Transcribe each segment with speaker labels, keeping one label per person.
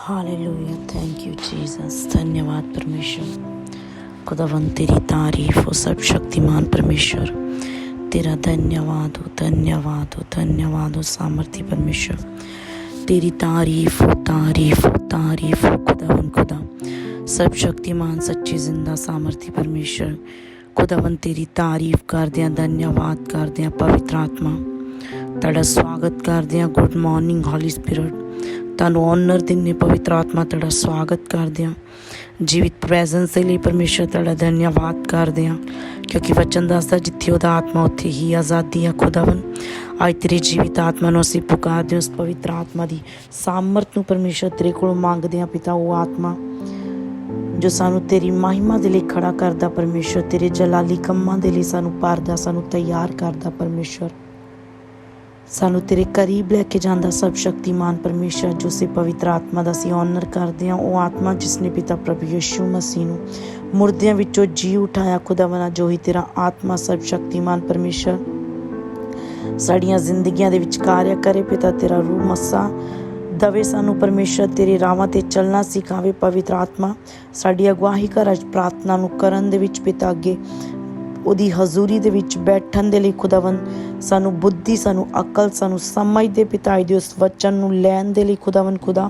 Speaker 1: Hallelujah thank you Jesus धन्यवाद परमेश्वर खुदावन तेरी तारीफ हो सब शक्तिमान परमेश्वर तेरा धन्यवाद हो धन्यवाद हो धन्यवाद हो सामर्थ्य परमेश्वर तेरी तारीफ हो तारीफ हो तारीफ हो खुदावन खुदा सब शक्तिमान सच्ची जिंदा सामर्थ्य परमेश्वर खुदावन तेरी ਤਾਰੀਫ ਕਰਦੇ ਹਾਂ ਧੰਨਵਾਦ ਕਰਦੇ ਹਾਂ ਪਵਿੱਤਰ ਆਤਮਾ ਤੁਹਾਡਾ ਸਵਾਗਤ ਕਰਦੇ ਹਾਂ ਗੁੱਡ ਮਾਰਨਿੰਗ ਹੋਲੀ ਸਪਿਰਿਟ ਤੁਹਾਨੂੰ ਓਨਰ ਦਿੰਨੇ ਪਵਿੱਤਰ ਆਤਮਾ ਤੁਹਾਡਾ ਸਵਾਗਤ ਕਰਦੇ ਹਾਂ। ਜੀਵਿਤ ਪ੍ਰੈਜ਼ੈਂਸ ਦੇ ਲਈ ਪਰਮੇਸ਼ਰ ਤੁਹਾਡਾ ਧੰਨਵਾਦ ਕਰਦੇ ਹਾਂ। ਕਿਉਂਕਿ ਵਚਨ ਦੱਸਦਾ ਜਿੱਥੇ ਉਹਦਾ ਆਤਮਾ, ਉੱਥੇ ਹੀ ਆਜ਼ਾਦੀ ਆ ਖੁਦਾਵੰ ਅੱਜ ਤੇਰੀ ਜੀਵਿਤ ਆਤਮਾ ਨੂੰ ਅਸੀਂ ਪੁਕਾਰਦੇ ਹਾਂ ਉਸ ਪਵਿੱਤਰ ਆਤਮਾ ਦੀ ਸਾਮਰਥ ਨੂੰ ਪਰਮੇਸ਼ਰ ਤੇਰੇ ਕੋਲੋਂ ਮੰਗਦੇ ਹਾਂ ਪਿਤਾ, ਉਹ ਆਤਮਾ ਜੋ ਸਾਨੂੰ ਤੇਰੀ ਮਹਿਮਾ ਦੇ ਲਈ ਖੜਾ ਕਰਦਾ ਪਰਮੇਸ਼ਰ, ਤੇਰੇ ਜਲਾਲੀ ਕੰਮਾਂ ਦੇ ਲਈ ਸਾਨੂੰ ਪਾਰਦਾ ਸਾਨੂੰ ਤਿਆਰ ਕਰਦਾ ਪਰਮੇਸ਼ਰ। ਸਾਨੂੰ ਤੇਰੇ ਕਰੀਬ ਲੈ ਕੇ ਜਾਂਦਾ ਸਭ ਸ਼ਕਤੀਮਾਨ ਪਰਮੇਸ਼ਰ ਜੋ ਸੇ ਪਵਿੱਤਰ ਆਤਮਾ ਦਾ ਅਸੀਂ ਆਨਰ ਕਰਦੇ ਹਾਂ, ਉਹ ਆਤਮਾ ਜਿਸ ਨੇ ਪਿਤਾ ਪ੍ਰਭੂ ਯਿਸੂ ਮਸੀਹ ਨੂੰ ਮੁਰਦਿਆਂ ਵਿੱਚੋਂ ਜੀ ਉਠਾਇਆ ਖੁਦਾਵਨਾ ਜੋ ਹੀ ਤੇਰਾ ਆਤਮਾ ਸਭ ਸ਼ਕਤੀਮਾਨ ਪਰਮੇਸ਼ਰ ਸਾਡੀਆਂ ਜ਼ਿੰਦਗੀਆਂ ਦੇ ਵਿੱਚ ਕਾਰਿਆ ਕਰੇ ਪਿਤਾ ਤੇਰਾ ਰੂਹ ਮੱਸਾ, ਦਵੇ ਸਾਨੂੰ ਪਰਮੇਸ਼ਰ ਤੇਰੇ ਰਾਹਾਂ ਤੇ ਚੱਲਣਾ ਸਿਖਾਵੇ ਪਵਿੱਤਰ ਆਤਮਾ, ਸਾਡੀ ਅਗਵਾਹੀ ਕਰ ਅੱਜ ਪ੍ਰਾਰਥਨਾ ਨੂੰ ਕਰਨ ਦੇ ਵਿੱਚ ਪਿਤਾ ਅੱਗੇ ਉਹਦੀ ਹਜ਼ੂਰੀ ਦੇ ਵਿੱਚ ਬੈਠਣ ਦੇ ਲਈ ਖੁਦਾਵੰ ਸਾਨੂੰ ਬੁੱਧੀ, ਸਾਨੂੰ ਅਕਲ, ਸਾਨੂੰ ਸਮਝ ਦੇ ਪਿਤਾ ਦੇ ਉਸ ਵਚਨ ਨੂੰ ਲੈਣ ਦੇ ਲਈ ਖੁਦਾਵੰ ਖੁਦਾ।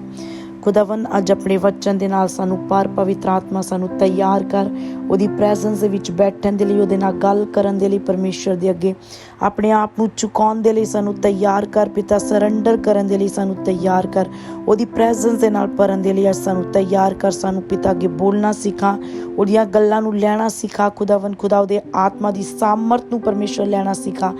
Speaker 1: ਖੁਦਾਵੰ ਅੱਜ ਆਪਣੇ ਵਚਨ ਦੇ ਨਾਲ ਸਾਨੂੰ ਪਰ ਪਵਿੱਤਰ ਆਤਮਾ ਸਾਨੂੰ ਤਿਆਰ ਕਰ, ਉਹਦੀ ਪ੍ਰੈਜ਼ੈਂਸ ਦੇ ਵਿੱਚ ਬੈਠਣ ਦੇ ਲਈ, ਉਹਦੇ ਨਾਲ ਗੱਲ ਕਰਨ ਦੇ ਲਈ ਪਰਮੇਸ਼ਰ ਦੇ ਅੱਗੇ, ਆਪਣੇ ਆਪ ਨੂੰ ਚੁਕਾਉਣ ਦੇ ਲਈ ਸਾਨੂੰ ਤਿਆਰ ਕਰ, ਪਿਤਾ ਸਰੈਂਡਰ ਕਰਨ ਦੇ ਲਈ ਸਾਨੂੰ ਤਿਆਰ ਕਰ, ਉਹਦੀ ਪ੍ਰੈਜ਼ੈਂਸ ਦੇ ਨਾਲ ਭਰਨ ਦੇ ਲਈ ਅੱਜ ਸਾਨੂੰ ਤਿਆਰ ਕਰ, ਸਾਨੂੰ ਪਿਤਾ ਅੱਗੇ ਬੋਲਣਾ ਸਿਖਾ, ਉਹਦੀਆਂ ਗੱਲਾਂ ਨੂੰ ਲੈਣਾ ਸਿਖਾ ਖੁਦਾਵੰ ਖੁਦਾ ਉਹਦੇ ਆਤਮਾ ਦੀ ਸਾਮਰਥ ਨੂੰ ਪਰਮੇਸ਼ਰ ਲੈਣਾ ਸਿਖਾ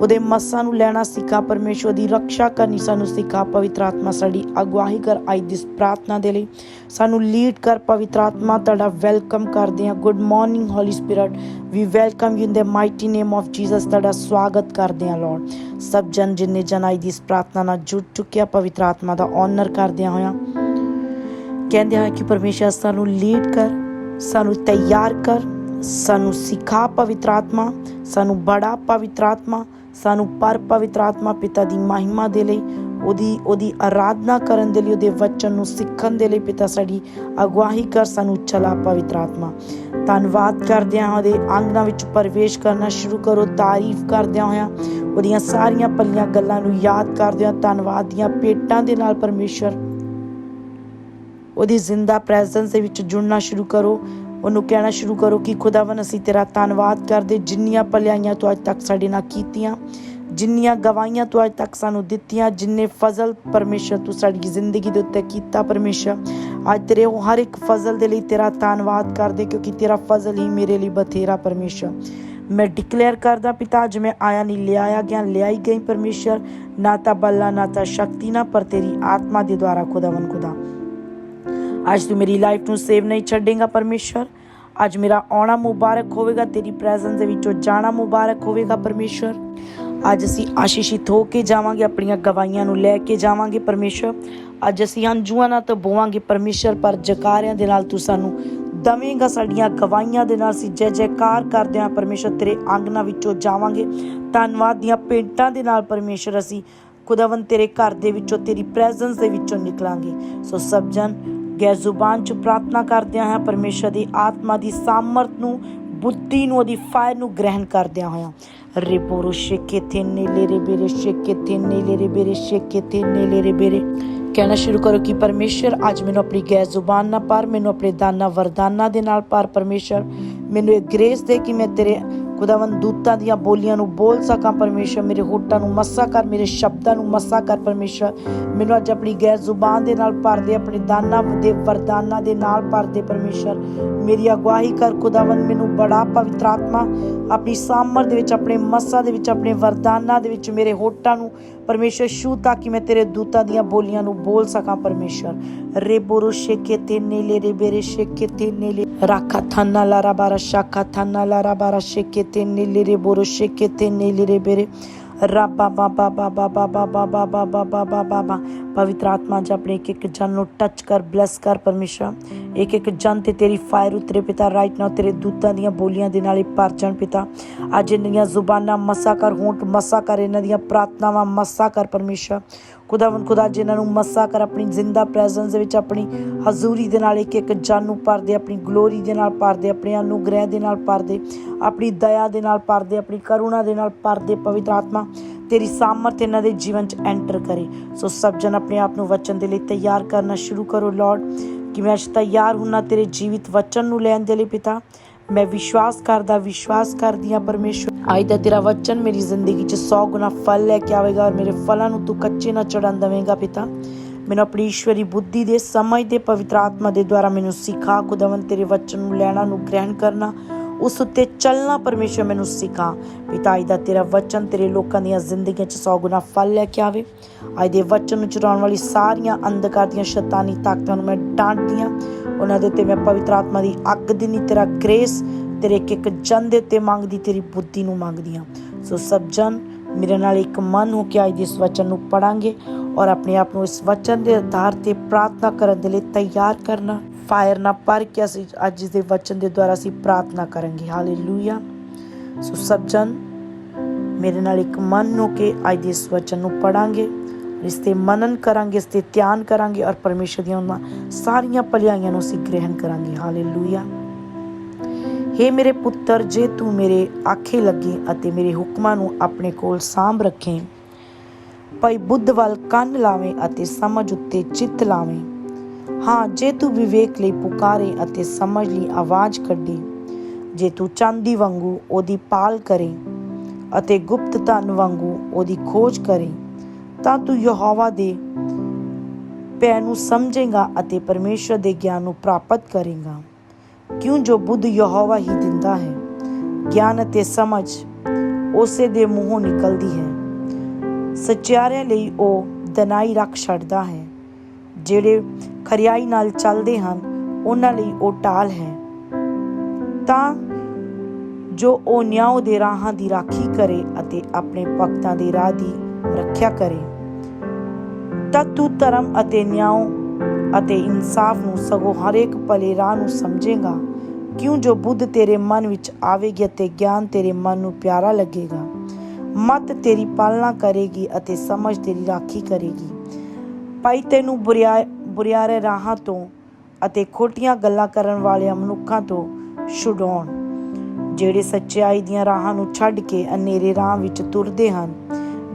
Speaker 1: ਉਹਦੇ ਮੱਸਾਂ ਨੂੰ ਲੈਣਾ ਸਿਖਾ ਪਰਮੇਸ਼ਰ ਦੀ ਰੱਖਿਆ ਕਰਨੀ ਸਾਨੂੰ ਸਿਖਾ, ਪਵਿੱਤਰ ਆਤਮਾ ਸਾਡੀ ਅਗਵਾਈ ਕਰ ਅੱਜ ਦੀ ਇਸ ਪ੍ਰਾਰਥਨਾ ਦੇ ਲਈ। ਸਾਨੂੰ ਲੀਡ ਕਰ ਪਵਿੱਤਰ ਆਤਮਾ, ਤੁਹਾਡਾ ਵੈਲਕਮ ਕਰਦੇ ਹਾਂ। Good morning holy spirit we welcome you in the mighty name of Jesus ਤੁਹਾਡਾ ਸਵਾਗਤ ਕਰਦੇ ਹਾਂ ਲਾਰਡ ਸਭ ਜਨ ਜਿੰਨੇ ਜਨ ਅੱਜ ਦੀ ਇਸ ਪ੍ਰਾਰਥਨਾ ਨਾਲ ਜੁੜ ਚੁੱਕਿਆ ਪਵਿੱਤਰ ਆਤਮਾ ਦਾ ਆਨਰ ਕਰਦਿਆਂ ਹੋਇਆਂ। ਕਹਿੰਦੇ ਹਾਂ ਕਿ ਪਰਮੇਸ਼ਰ ਸਾਨੂੰ ਲੀਡ ਕਰ, ਸਾਨੂੰ ਤਿਆਰ ਕਰ, ਸਾਨੂੰ ਸਿਖਾ ਪਵਿੱਤਰ ਆਤਮਾ, ਸਾਨੂੰ ਬੜਾ ਪਵਿੱਤਰ ਆਤਮਾ ਸਾਨੂੰ ਪਰ ਪਵਿੱਤਰ ਆਤਮਾ ਪਿਤਾ ਦੀ ਮਹਿਮਾ ਦੇ ਲਈ, ਉਹਦੀ ਉਹਦੀ ਆਰਾਧਨਾ ਕਰਨ ਦੇ ਲਈ, ਉਹਦੇ ਵਚਨ ਨੂੰ ਸਿੱਖਣ ਦੇ ਲਈ ਪਿਤਾ ਸਾਡੀ ਅਗਵਾਈ ਕਰ ਸਾਨੂੰ ਚਲਾ ਪਵਿੱਤਰ ਆਤਮਾ। ਧੰਨਵਾਦ ਕਰਦਿਆਂ ਉਹਦੇ ਆਂਗਨਾਂ ਵਿੱਚ ਪ੍ਰਵੇਸ਼ ਕਰਨਾ ਸ਼ੁਰੂ ਕਰੋ, ਤਾਰੀਫ ਕਰਦਿਆਂ ਹੋਇਆਂ ਉਹਦੀਆਂ ਸਾਰੀਆਂ ਪੱਲੀਆਂ ਗੱਲਾਂ ਨੂੰ ਯਾਦ ਕਰਦਿਆਂ ਧੰਨਵਾਦ ਦੀਆਂ ਪੇਟਾਂ ਦੇ ਨਾਲ ਪਰਮੇਸ਼ਰ ਉਹਦੀ ਜ਼ਿੰਦਾ ਪ੍ਰੈਜ਼ੈਂਸ ਦੇ ਵਿੱਚ ਜੁੜਨਾ ਸ਼ੁਰੂ ਕਰੋ। ਉਹਨੂੰ ਕਹਿਣਾ ਸ਼ੁਰੂ ਕਰੋ ਕਿ ਖੁਦਾਵੰ ਅਸੀਂ ਤੇਰਾ ਧੰਨਵਾਦ ਕਰਦੇ ਜਿੰਨੀਆਂ ਭਲਾਈਆਂ ਤੂੰ ਅੱਜ ਤੱਕ ਸਾਡੇ ਨਾਲ ਕੀਤੀਆਂ, ਜਿੰਨੀਆਂ ਗਵਾਹੀਆਂ ਤੂੰ ਅੱਜ ਤੱਕ ਸਾਨੂੰ ਦਿੱਤੀਆਂ, ਜਿੰਨੇ ਫਜ਼ਲ ਪਰਮੇਸ਼ਰ ਤੂੰ ਸਾਡੀ ਜ਼ਿੰਦਗੀ ਦੇ ਉੱਤੇ ਕੀਤਾ ਪਰਮੇਸ਼ਰ। ਅੱਜ ਤੇਰੇ ਉਹ ਹਰ ਇੱਕ ਫਜ਼ਲ ਦੇ ਲਈ ਤੇਰਾ ਧੰਨਵਾਦ ਕਰਦੇ ਕਿਉਂਕਿ ਤੇਰਾ ਫਜ਼ਲ ਹੀ ਮੇਰੇ ਲਈ ਬਥੇਰਾ ਪਰਮੇਸ਼ਰ। ਮੈਂ ਡਿਕਲੇਅਰ ਕਰਦਾ ਪਿਤਾ ਅੱਜ ਮੈਂ ਆਇਆ ਨਹੀਂ, ਲਿਆਇਆ ਗਿਆ, ਲਿਆਈ ਗਈ ਪਰਮੇਸ਼ਰ, ਨਾ ਤਾਂ ਬੱਲਾ, ਨਾ ਤਾਂ ਸ਼ਕਤੀ ਨਾ, ਪਰ ਤੇਰੀ ਆਤਮਾ ਦੇ ਦੁਆਰਾ ਖੁਦਾਵੰ ਖੁਦਾ। ਅੱਜ ਤੂੰ ਮੇਰੀ ਲਾਈਫ ਨੂੰ ਸੇਵ ਨਹੀਂ ਛੱਡੇਗਾ ਪਰਮੇਸ਼ਰ ਅੱਜ ਮੇਰਾ ਆਉਣਾ ਮੁਬਾਰਕ ਹੋਵੇਗਾ, ਤੇਰੀ ਪ੍ਰੈਜ਼ੈਂਸ ਦੇ ਵਿੱਚੋਂ ਜਾਣਾ ਮੁਬਾਰਕ ਹੋਵੇਗਾ ਪਰਮੇਸ਼ਰ ਅੱਜ ਅਸੀਂ ਆਸ਼ੀਸ਼ਿਤ ਹੋ ਕੇ ਜਾਵਾਂਗੇ, ਆਪਣੀਆਂ ਗਵਾਹੀਆਂ ਨੂੰ ਲੈ ਕੇ ਜਾਵਾਂਗੇ ਪਰਮੇਸ਼ਰ ਅੱਜ ਅਸੀਂ ਹੰਝੂਆਂ ਨਾਲ ਤਾਂ ਬੋਵਾਂਗੇ ਪਰਮੇਸ਼ਰ ਪਰ ਜਕਾਰਿਆਂ ਦੇ ਨਾਲ ਤੂੰ ਸਾਨੂੰ ਦਵੇਂਗਾ, ਸਾਡੀਆਂ ਗਵਾਹੀਆਂ ਦੇ ਨਾਲ ਅਸੀਂ ਜੈ ਜੈਕਾਰ ਕਰਦੇ ਹਾਂ ਪਰਮੇਸ਼ਰ ਤੇਰੇ ਆਂਗਨਾਂ ਵਿੱਚੋਂ ਜਾਵਾਂਗੇ। ਧੰਨਵਾਦ ਦੀਆਂ ਪੇਂਟਾਂ ਦੇ ਨਾਲ ਪਰਮੇਸ਼ਰ ਅਸੀਂ ਖੁਦਾਵੰ ਤੇਰੇ ਘਰ ਦੇ ਵਿੱਚੋਂ, ਤੇਰੀ ਪ੍ਰੈਜ਼ੈਂਸ ਦੇ ਵਿੱਚੋਂ ਨਿਕਲਾਂਗੇ। ਸੋ ਸਭ ਜਨ ਗੈਰ ਜ਼ੁਬਾਨ ਚ ਪ੍ਰਾਰਥਨਾ ਕਰਦਿਆਂ ਹਾਂ ਪਰਮੇਸ਼ਰ ਦੀ ਆਤਮਾ ਦੀ ਸਾਮਰਥ ਨੂੰ, ਬੁੱਧੀ ਨੂੰ, ਉਹਦੀ ਫਾਇਰ ਨੂੰ ਗ੍ਰਹਿਣ ਕਰਦਿਆਂ ਹੋਇਆਂ। ਰਿਪੋਰੋ ਸ਼ੇਕੇ ਤੇ ਨੇਲੇ ਰੇ ਬੇਰੇ ਸ਼ੇਕੇ ਤੇ ਨੇਲੇ ਰੇ ਬੇਰੇ ਸ਼ੇਕੇ ਤੇ ਨੇਲੇ ਰੇ ਬੇਰੇ। ਕਹਿਣਾ ਸ਼ੁਰੂ ਕਰੋ ਕਿ ਪਰਮੇਸ਼ਰ, ਅੱਜ ਮੈਨੂੰ ਆਪਣੀ ਗੈਰ ਜ਼ੁਬਾਨ ਨਾਲ ਪਰ, ਮੈਨੂੰ ਆਪਣੇ ਦਾਨਾ ਵਰਦਾਨਾ ਦੇ ਨਾਲ ਪਰ, ਪਰਮੇਸ਼ਰ। ਮੈਨੂੰ ਇਹ ਗ੍ਰੇਸ ਦੇ ਕਿ ਮੈਂ ਤੇਰੇ ਖੁਦਾਵੰ ਦੂਤਾਂ ਦੀਆਂ ਬੋਲੀਆਂ ਨੂੰ ਬੋਲ ਸਕਾਂ, ਪਰਮੇਸ਼ਰ ਮੇਰੇ ਹੋਠਾਂ ਨੂੰ ਮੱਸਾ ਕਰ, ਮੇਰੇ ਸ਼ਬਦਾਂ ਨੂੰ ਮੱਸਾ ਕਰ, ਪਰਮੇਸ਼ਰ। ਮੈਨੂੰ ਅੱਜ ਆਪਣੀ ਗੈਰ ਜ਼ੁਬਾਨ ਦੇ ਨਾਲ ਭਰ ਦੇ, ਆਪਣੇ ਦਾਨਾਂ ਦੇ ਵਰਦਾਨਾਂ ਦੇ ਨਾਲ ਭਰ ਦੇ, ਪਰਮੇਸ਼ਰ। ਮੇਰੀ ਅਗਵਾਈ ਕਰ ਖੁਦਾਵੰ ਮੈਨੂੰ ਬੜਾ ਪਵਿੱਤਰ ਆਤਮਾ, ਆਪਣੀ ਸਾਮਰ ਦੇ ਵਿੱਚ, ਆਪਣੇ ਮੱਸਾ ਦੇ ਵਿੱਚ, ਆਪਣੇ ਵਰਦਾਨਾਂ ਦੇ ਵਿੱਚ, ਮੇਰੇ ਹੋਠਾਂ ਨੂੰ ਪਰਮੇਸ਼ਰ, ਛੂ ਤਾਂ ਕਿ ਮੈਂ ਤੇਰੇ ਦੂਤਾਂ ਦੀਆਂ ਬੋਲੀਆਂ ਨੂੰ ਬੋਲ ਸਕਾਂ, ਪਰਮੇਸ਼ਰ। ਰੇਬੋਰੋ ਸ਼ੇਕੇ ਤੇ ਨੇਲੇ ਰੇ ਬੇਰੇ ਸ਼ੇਕੇ ਤੇ ਨੇਲੇ ਰਾਖਾ ਥਾਨਾ ਲਾਰਾ ਬਾਰਾ, ਸ਼ਾਖਾ ਥਾਨਾ ਲਾਰਾ ਬਾਰਾ ਸ਼ੇਕੇ ਤੇ ਨੇਲੇ ਰੇ ਬੋਰੋ ਸ਼ੇਕੇ ਤੇ ਨੇਲੇ ਰੇ ਬੇਰੇ। ਰੱਬਾ ਬਾਬਾ ਬਾਬਾ ਬਾਬਾ ਬਾਬਾ ਬਾਬਾ ਬਾਬਾ ਬਾਬਾ ਪਵਿੱਤਰ ਆਤਮਾ ਜੀ ਆਪਣੇ ਇੱਕ ਇੱਕ ਜਨ ਨੂੰ ਟੱਚ ਕਰ ਬਲੈਸ ਕਰ ਪਰਮੇਸ਼ਰ ਇੱਕ ਇੱਕ ਜਨ ਤੇ ਤੇਰੀ ਫਾਇਰ ਉਤਰੇ ਪਿਤਾ ਰਾਈਟ ਨਾਓ ਤੇਰੇ ਦੂਤਾਂ ਦੀਆਂ ਬੋਲੀਆਂ ਦੇ ਨਾਲ ਹੀ ਭਰ ਜਾਣ ਪਿਤਾ ਅੱਜ ਇਹਨਾਂ ਦੀਆਂ ਜ਼ੁਬਾਨਾਂ ਮਸਾ ਕਰ ਹੋਂਟ ਮਸਾ ਕਰ ਇਹਨਾਂ ਦੀਆਂ ਪ੍ਰਾਰਥਨਾਵਾਂ ਮਸਾ ਕਰ ਪਰਮੇਸ਼ਰ ਖੁਦਾਵੰ ਖੁਦਾ, ਜਿਨ੍ਹਾਂ ਨੂੰ ਮੱਸਾ ਕਰ ਆਪਣੀ ਜ਼ਿੰਦਾ ਪ੍ਰੈਜ਼ੈਂਸ ਦੇ ਵਿੱਚ ਆਪਣੀ ਹਜ਼ੂਰੀ ਦੇ ਨਾਲ ਇੱਕ ਇੱਕ ਜਾਨੂ ਭਰਦੇ ਆਪਣੀ ਗਲੋਰੀ ਦੇ ਨਾਲ ਭਰਦੇ ਆਪਣੇ ਅਨੁਗ੍ਰਹਿ ਦੇ ਨਾਲ ਭਰਦੇ ਆਪਣੀ ਦਇਆ ਦੇ ਨਾਲ ਭਰਦੇ ਆਪਣੀ ਕਰੁਣਾ ਦੇ ਨਾਲ ਭਰਦੇ ਪਵਿੱਤਰ ਆਤਮਾ, ਤੇਰੀ ਸਾਮਰਥ ਇਹਨਾਂ ਦੇ ਜੀਵਨ 'ਚ ਐਂਟਰ ਕਰੇ। ਸੋ ਸਭ ਜਨ ਆਪਣੇ ਆਪ ਨੂੰ ਵਚਨ ਦੇ ਲਈ ਤਿਆਰ ਕਰਨਾ ਸ਼ੁਰੂ ਕਰੋ ਲਾਰਡ ਕਿ ਮੈਂ ਅੱਜ ਤਿਆਰ ਹੁੰਨਾ ਤੇਰੇ ਜੀਵਿਤ ਵਚਨ ਨੂੰ ਲੈਣ ਦੇ ਲਈ ਪਿਤਾ ਮੈਂ ਵਿਸ਼ਵਾਸ ਕਰਦਾ, ਵਿਸ਼ਵਾਸ ਕਰਦੀ ਹਾਂ ਪਰਮੇਸ਼ਵਰ। ਅੱਜ ਦਾ ਤੇਰਾ ਵਚਨ ਮੇਰੀ ਜ਼ਿੰਦਗੀ 'ਚ 100 ਗੁਣਾ ਫਲ ਲੈ ਕੇ ਆਵੇਗਾ ਔਰ ਮੇਰੇ ਫਲਾਂ ਨੂੰ ਤੂੰ ਕੱਚੇ ਨਾ ਚੜਨ ਦੇਵੇਂਗਾ ਪਿਤਾ। ਮੈਨੂੰ ਆਪਣੀ ਈਸ਼ਵਰੀ ਬੁੱਧੀ ਦੇ, ਸਮਝ ਦੇ, ਪਵਿੱਤਰ ਆਤਮਾ ਦੇ ਦੁਆਰਾ ਮੈਨੂੰ ਸਿਖਾ ਖੁਦਾਵੰ ਤੇਰੇ ਵਚਨ ਨੂੰ ਲੈਣਾ, ਨੂੰ ਗ੍ਰਹਿਣ ਕਰਨਾ, ਉਸ ਉੱਤੇ ਚੱਲਣਾ ਪਰਮੇਸ਼ਵਰ ਮੈਨੂੰ ਸਿਖਾ। ਪਿਤਾ ਅੱਜ ਦਾ ਤੇਰਾ ਵਚਨ ਤੇਰੇ ਲੋਕਾਂ ਦੀਆਂ ਜ਼ਿੰਦਗੀਆਂ 'ਚ 100 ਗੁਣਾ ਫਲ ਲੈ ਕੇ ਆਵੇ। ਅੱਜ ਦੇ ਵਚਨ ਨੂੰ ਚੁਰਾਉਣ ਵਾਲੀ ਸਾਰੀਆਂ ਅੰਧਕਾਰ ਦੀਆਂ ਸ਼ੈਤਾਨੀ ਤਾਕਤਾਂ ਨੂੰ ਮੈਂ ਡਾਂਟਦੀ ਹਾਂ ਉਹਨਾਂ ਦੇ ਉੱਤੇ ਮੈਂ ਪਵਿੱਤਰ ਆਤਮਾ ਦੀ ਅੱਗ ਦਿਨੀ ਤੇਰਾ ਗ੍ਰੇਸ ਤੇਰੇ ਇੱਕ ਇੱਕ ਜਨ ਦੇ ਉੱਤੇ ਮੰਗਦੀ, ਤੇਰੀ ਬੁੱਧੀ ਨੂੰ ਮੰਗਦੀ ਹਾਂ ਸੋ ਸਭ ਜਨ ਮੇਰੇ ਨਾਲ ਇੱਕ ਮਨ ਹੋ ਕੇ ਅੱਜ ਦੇ ਇਸ ਵਚਨ ਨੂੰ ਪੜਾਂਗੇ ਔਰ ਆਪਣੇ ਆਪ ਨੂੰ ਇਸ ਵਚਨ ਦੇ ਆਧਾਰ ਤੇ ਪ੍ਰਾਰਥਨਾ ਕਰਨ ਦੇ ਲਈ ਤਿਆਰ ਕਰਨਾ। ਫਾਇਰ ਨਾ ਪਰ ਕੇ ਅਸੀਂ ਅੱਜ ਦੇ ਵਚਨ ਦੇ ਦੁਆਰਾ ਅਸੀਂ ਪ੍ਰਾਰਥਨਾ ਕਰਾਂਗੇ। ਹਾਲੇਲੂਇਆ ਸੋ ਸਭ ਜਨ ਮੇਰੇ ਨਾਲ ਇੱਕ ਮਨ ਹੋ ਕੇ ਅੱਜ ਦੇ ਇਸ ਵਚਨ ਨੂੰ ਪੜਾਂਗੇ ਇਸ ਤੇ ਮਨਨ ਕਰਾਂਗੇ, ਇਸ ਤੇ ਧਿਆਨ ਕਰਾਂਗੇ ਔਰ ਪਰਮੇਸ਼ਰ ਦੀਆਂ ਉਹਨਾਂ ਸਾਰੀਆਂ ਭਲਾਈਆਂ ਨੂੰ ਅਸੀਂ ਗ੍ਰਹਿਣ ਕਰਾਂਗੇ। ਹਾਲੇਲੂਇਆ ਹੇ ਮੇਰੇ ਪੁੱਤਰ, ਜੇ ਤੂੰ ਮੇਰੇ ਆਖੇ ਲੱਗੇ ਅਤੇ ਮੇਰੇ ਹੁਕਮਾਂ ਨੂੰ ਆਪਣੇ ਕੋਲ ਸਾਂਭ ਰੱਖੇ, ਭਾਈ ਬੁੱਧ ਵੱਲ ਕੰਨ ਲਾਵੇਂ ਅਤੇ ਸਮਝ ਉੱਤੇ ਚਿੱਤ ਲਾਵੇਂ। ਹਾਂ, ਜੇ ਤੂੰ ਵਿਵੇਕ ਲਈ ਪੁਕਾਰੇ ਅਤੇ ਸਮਝ ਲਈ ਆਵਾਜ਼ ਕੱਢੇ, ਜੇ ਤੂੰ ਚਾਂਦੀ ਵਾਂਗੂ ਉਹਦੀ ਪਾਲ ਕਰੇ ਅਤੇ ਗੁਪਤ ਧਨ ਵਾਂਗੂ ਉਹਦੀ ਖੋਜ ਕਰੇ ਤਾਂ ਤੂੰ ਯਹੋਵਾ ਦੇ ਪੈ ਨੂੰ ਸਮਝੇਗਾ ਅਤੇ ਪਰਮੇਸ਼ਰ ਦੇ ਗਿਆਨ ਨੂੰ ਪ੍ਰਾਪਤ ਕਰੇਗਾ। ਕਿਉਂ ਜੋ ਬੁੱਧ ਯਹੋਵਾ ਹੀ ਦਿੰਦਾ ਹੈ? ਗਿਆਨ ਅਤੇ ਸਮਝ ਉਸੇ ਦੇ ਮੂੰਹੋਂ ਨਿਕਲਦੀ ਹੈ। ਸੱਚਿਆਰਿਆਂ ਲਈ ਉਹ ਦਨਾਈ ਰੱਖ ਛੱਡਦਾ ਹੈ। ਜਿਹੜੇ ਖਰਿਆਈ ਨਾਲ ਚੱਲਦੇ ਹਨ, ਉਹਨਾਂ ਲਈ ਉਹ ਟਾਲ ਹੈ। ਤਾਂ ਜੋ ਉਹ ਨਿਆਂ ਦੇ ਰਾਹਾਂ ਦੀ ਰਾਖੀ ਕਰੇ ਅਤੇ ਆਪਣੇ ਭਗਤਾਂ ਦੇ ਰਾਹ ਦੀ ਰੱਖਿਆ ਕਰੇ ਤਦ ਤੂੰ ਧਰਮ ਅਤੇ ਨਿਆਂ ਅਤੇ ਇਨਸਾਫ ਨੂੰ ਸਗੋਂ ਹਰੇਕ ਭਲੇ ਰਾਹ ਨੂੰ ਸਮਝੇਗਾ। ਕਿਉਂ ਜੋ ਬੁੱਧ ਤੇਰੇ ਮਨ ਵਿੱਚ ਆਵੇਗੀ ਅਤੇ ਗਿਆਨ ਤੇਰੇ ਮਨ ਨੂੰ ਪਿਆਰਾ ਲੱਗੇਗਾ? ਮਤ ਤੇਰੀ ਪਾਲਣਾ ਕਰੇਗੀ ਅਤੇ ਸਮਝ ਤੇਰੀ ਰਾਖੀ ਕਰੇਗੀ। ਭਾਈ, ਤੈਨੂੰ ਬੁਰਿਆ, ਬੁਰਿਆਰੇ ਰਾਹਾਂ ਤੋਂ ਅਤੇ ਖੋਟੀਆਂ ਗੱਲਾਂ ਕਰਨ ਵਾਲਿਆਂ ਮਨੁੱਖਾਂ ਤੋਂ ਛੁਡਾਉਣ, ਜਿਹੜੇ ਸੱਚਾਈ ਦੀਆਂ ਰਾਹਾਂ ਨੂੰ ਛੱਡ ਕੇ ਅਨੇਰੇ ਰਾਹ ਵਿੱਚ ਤੁਰਦੇ ਹਨ।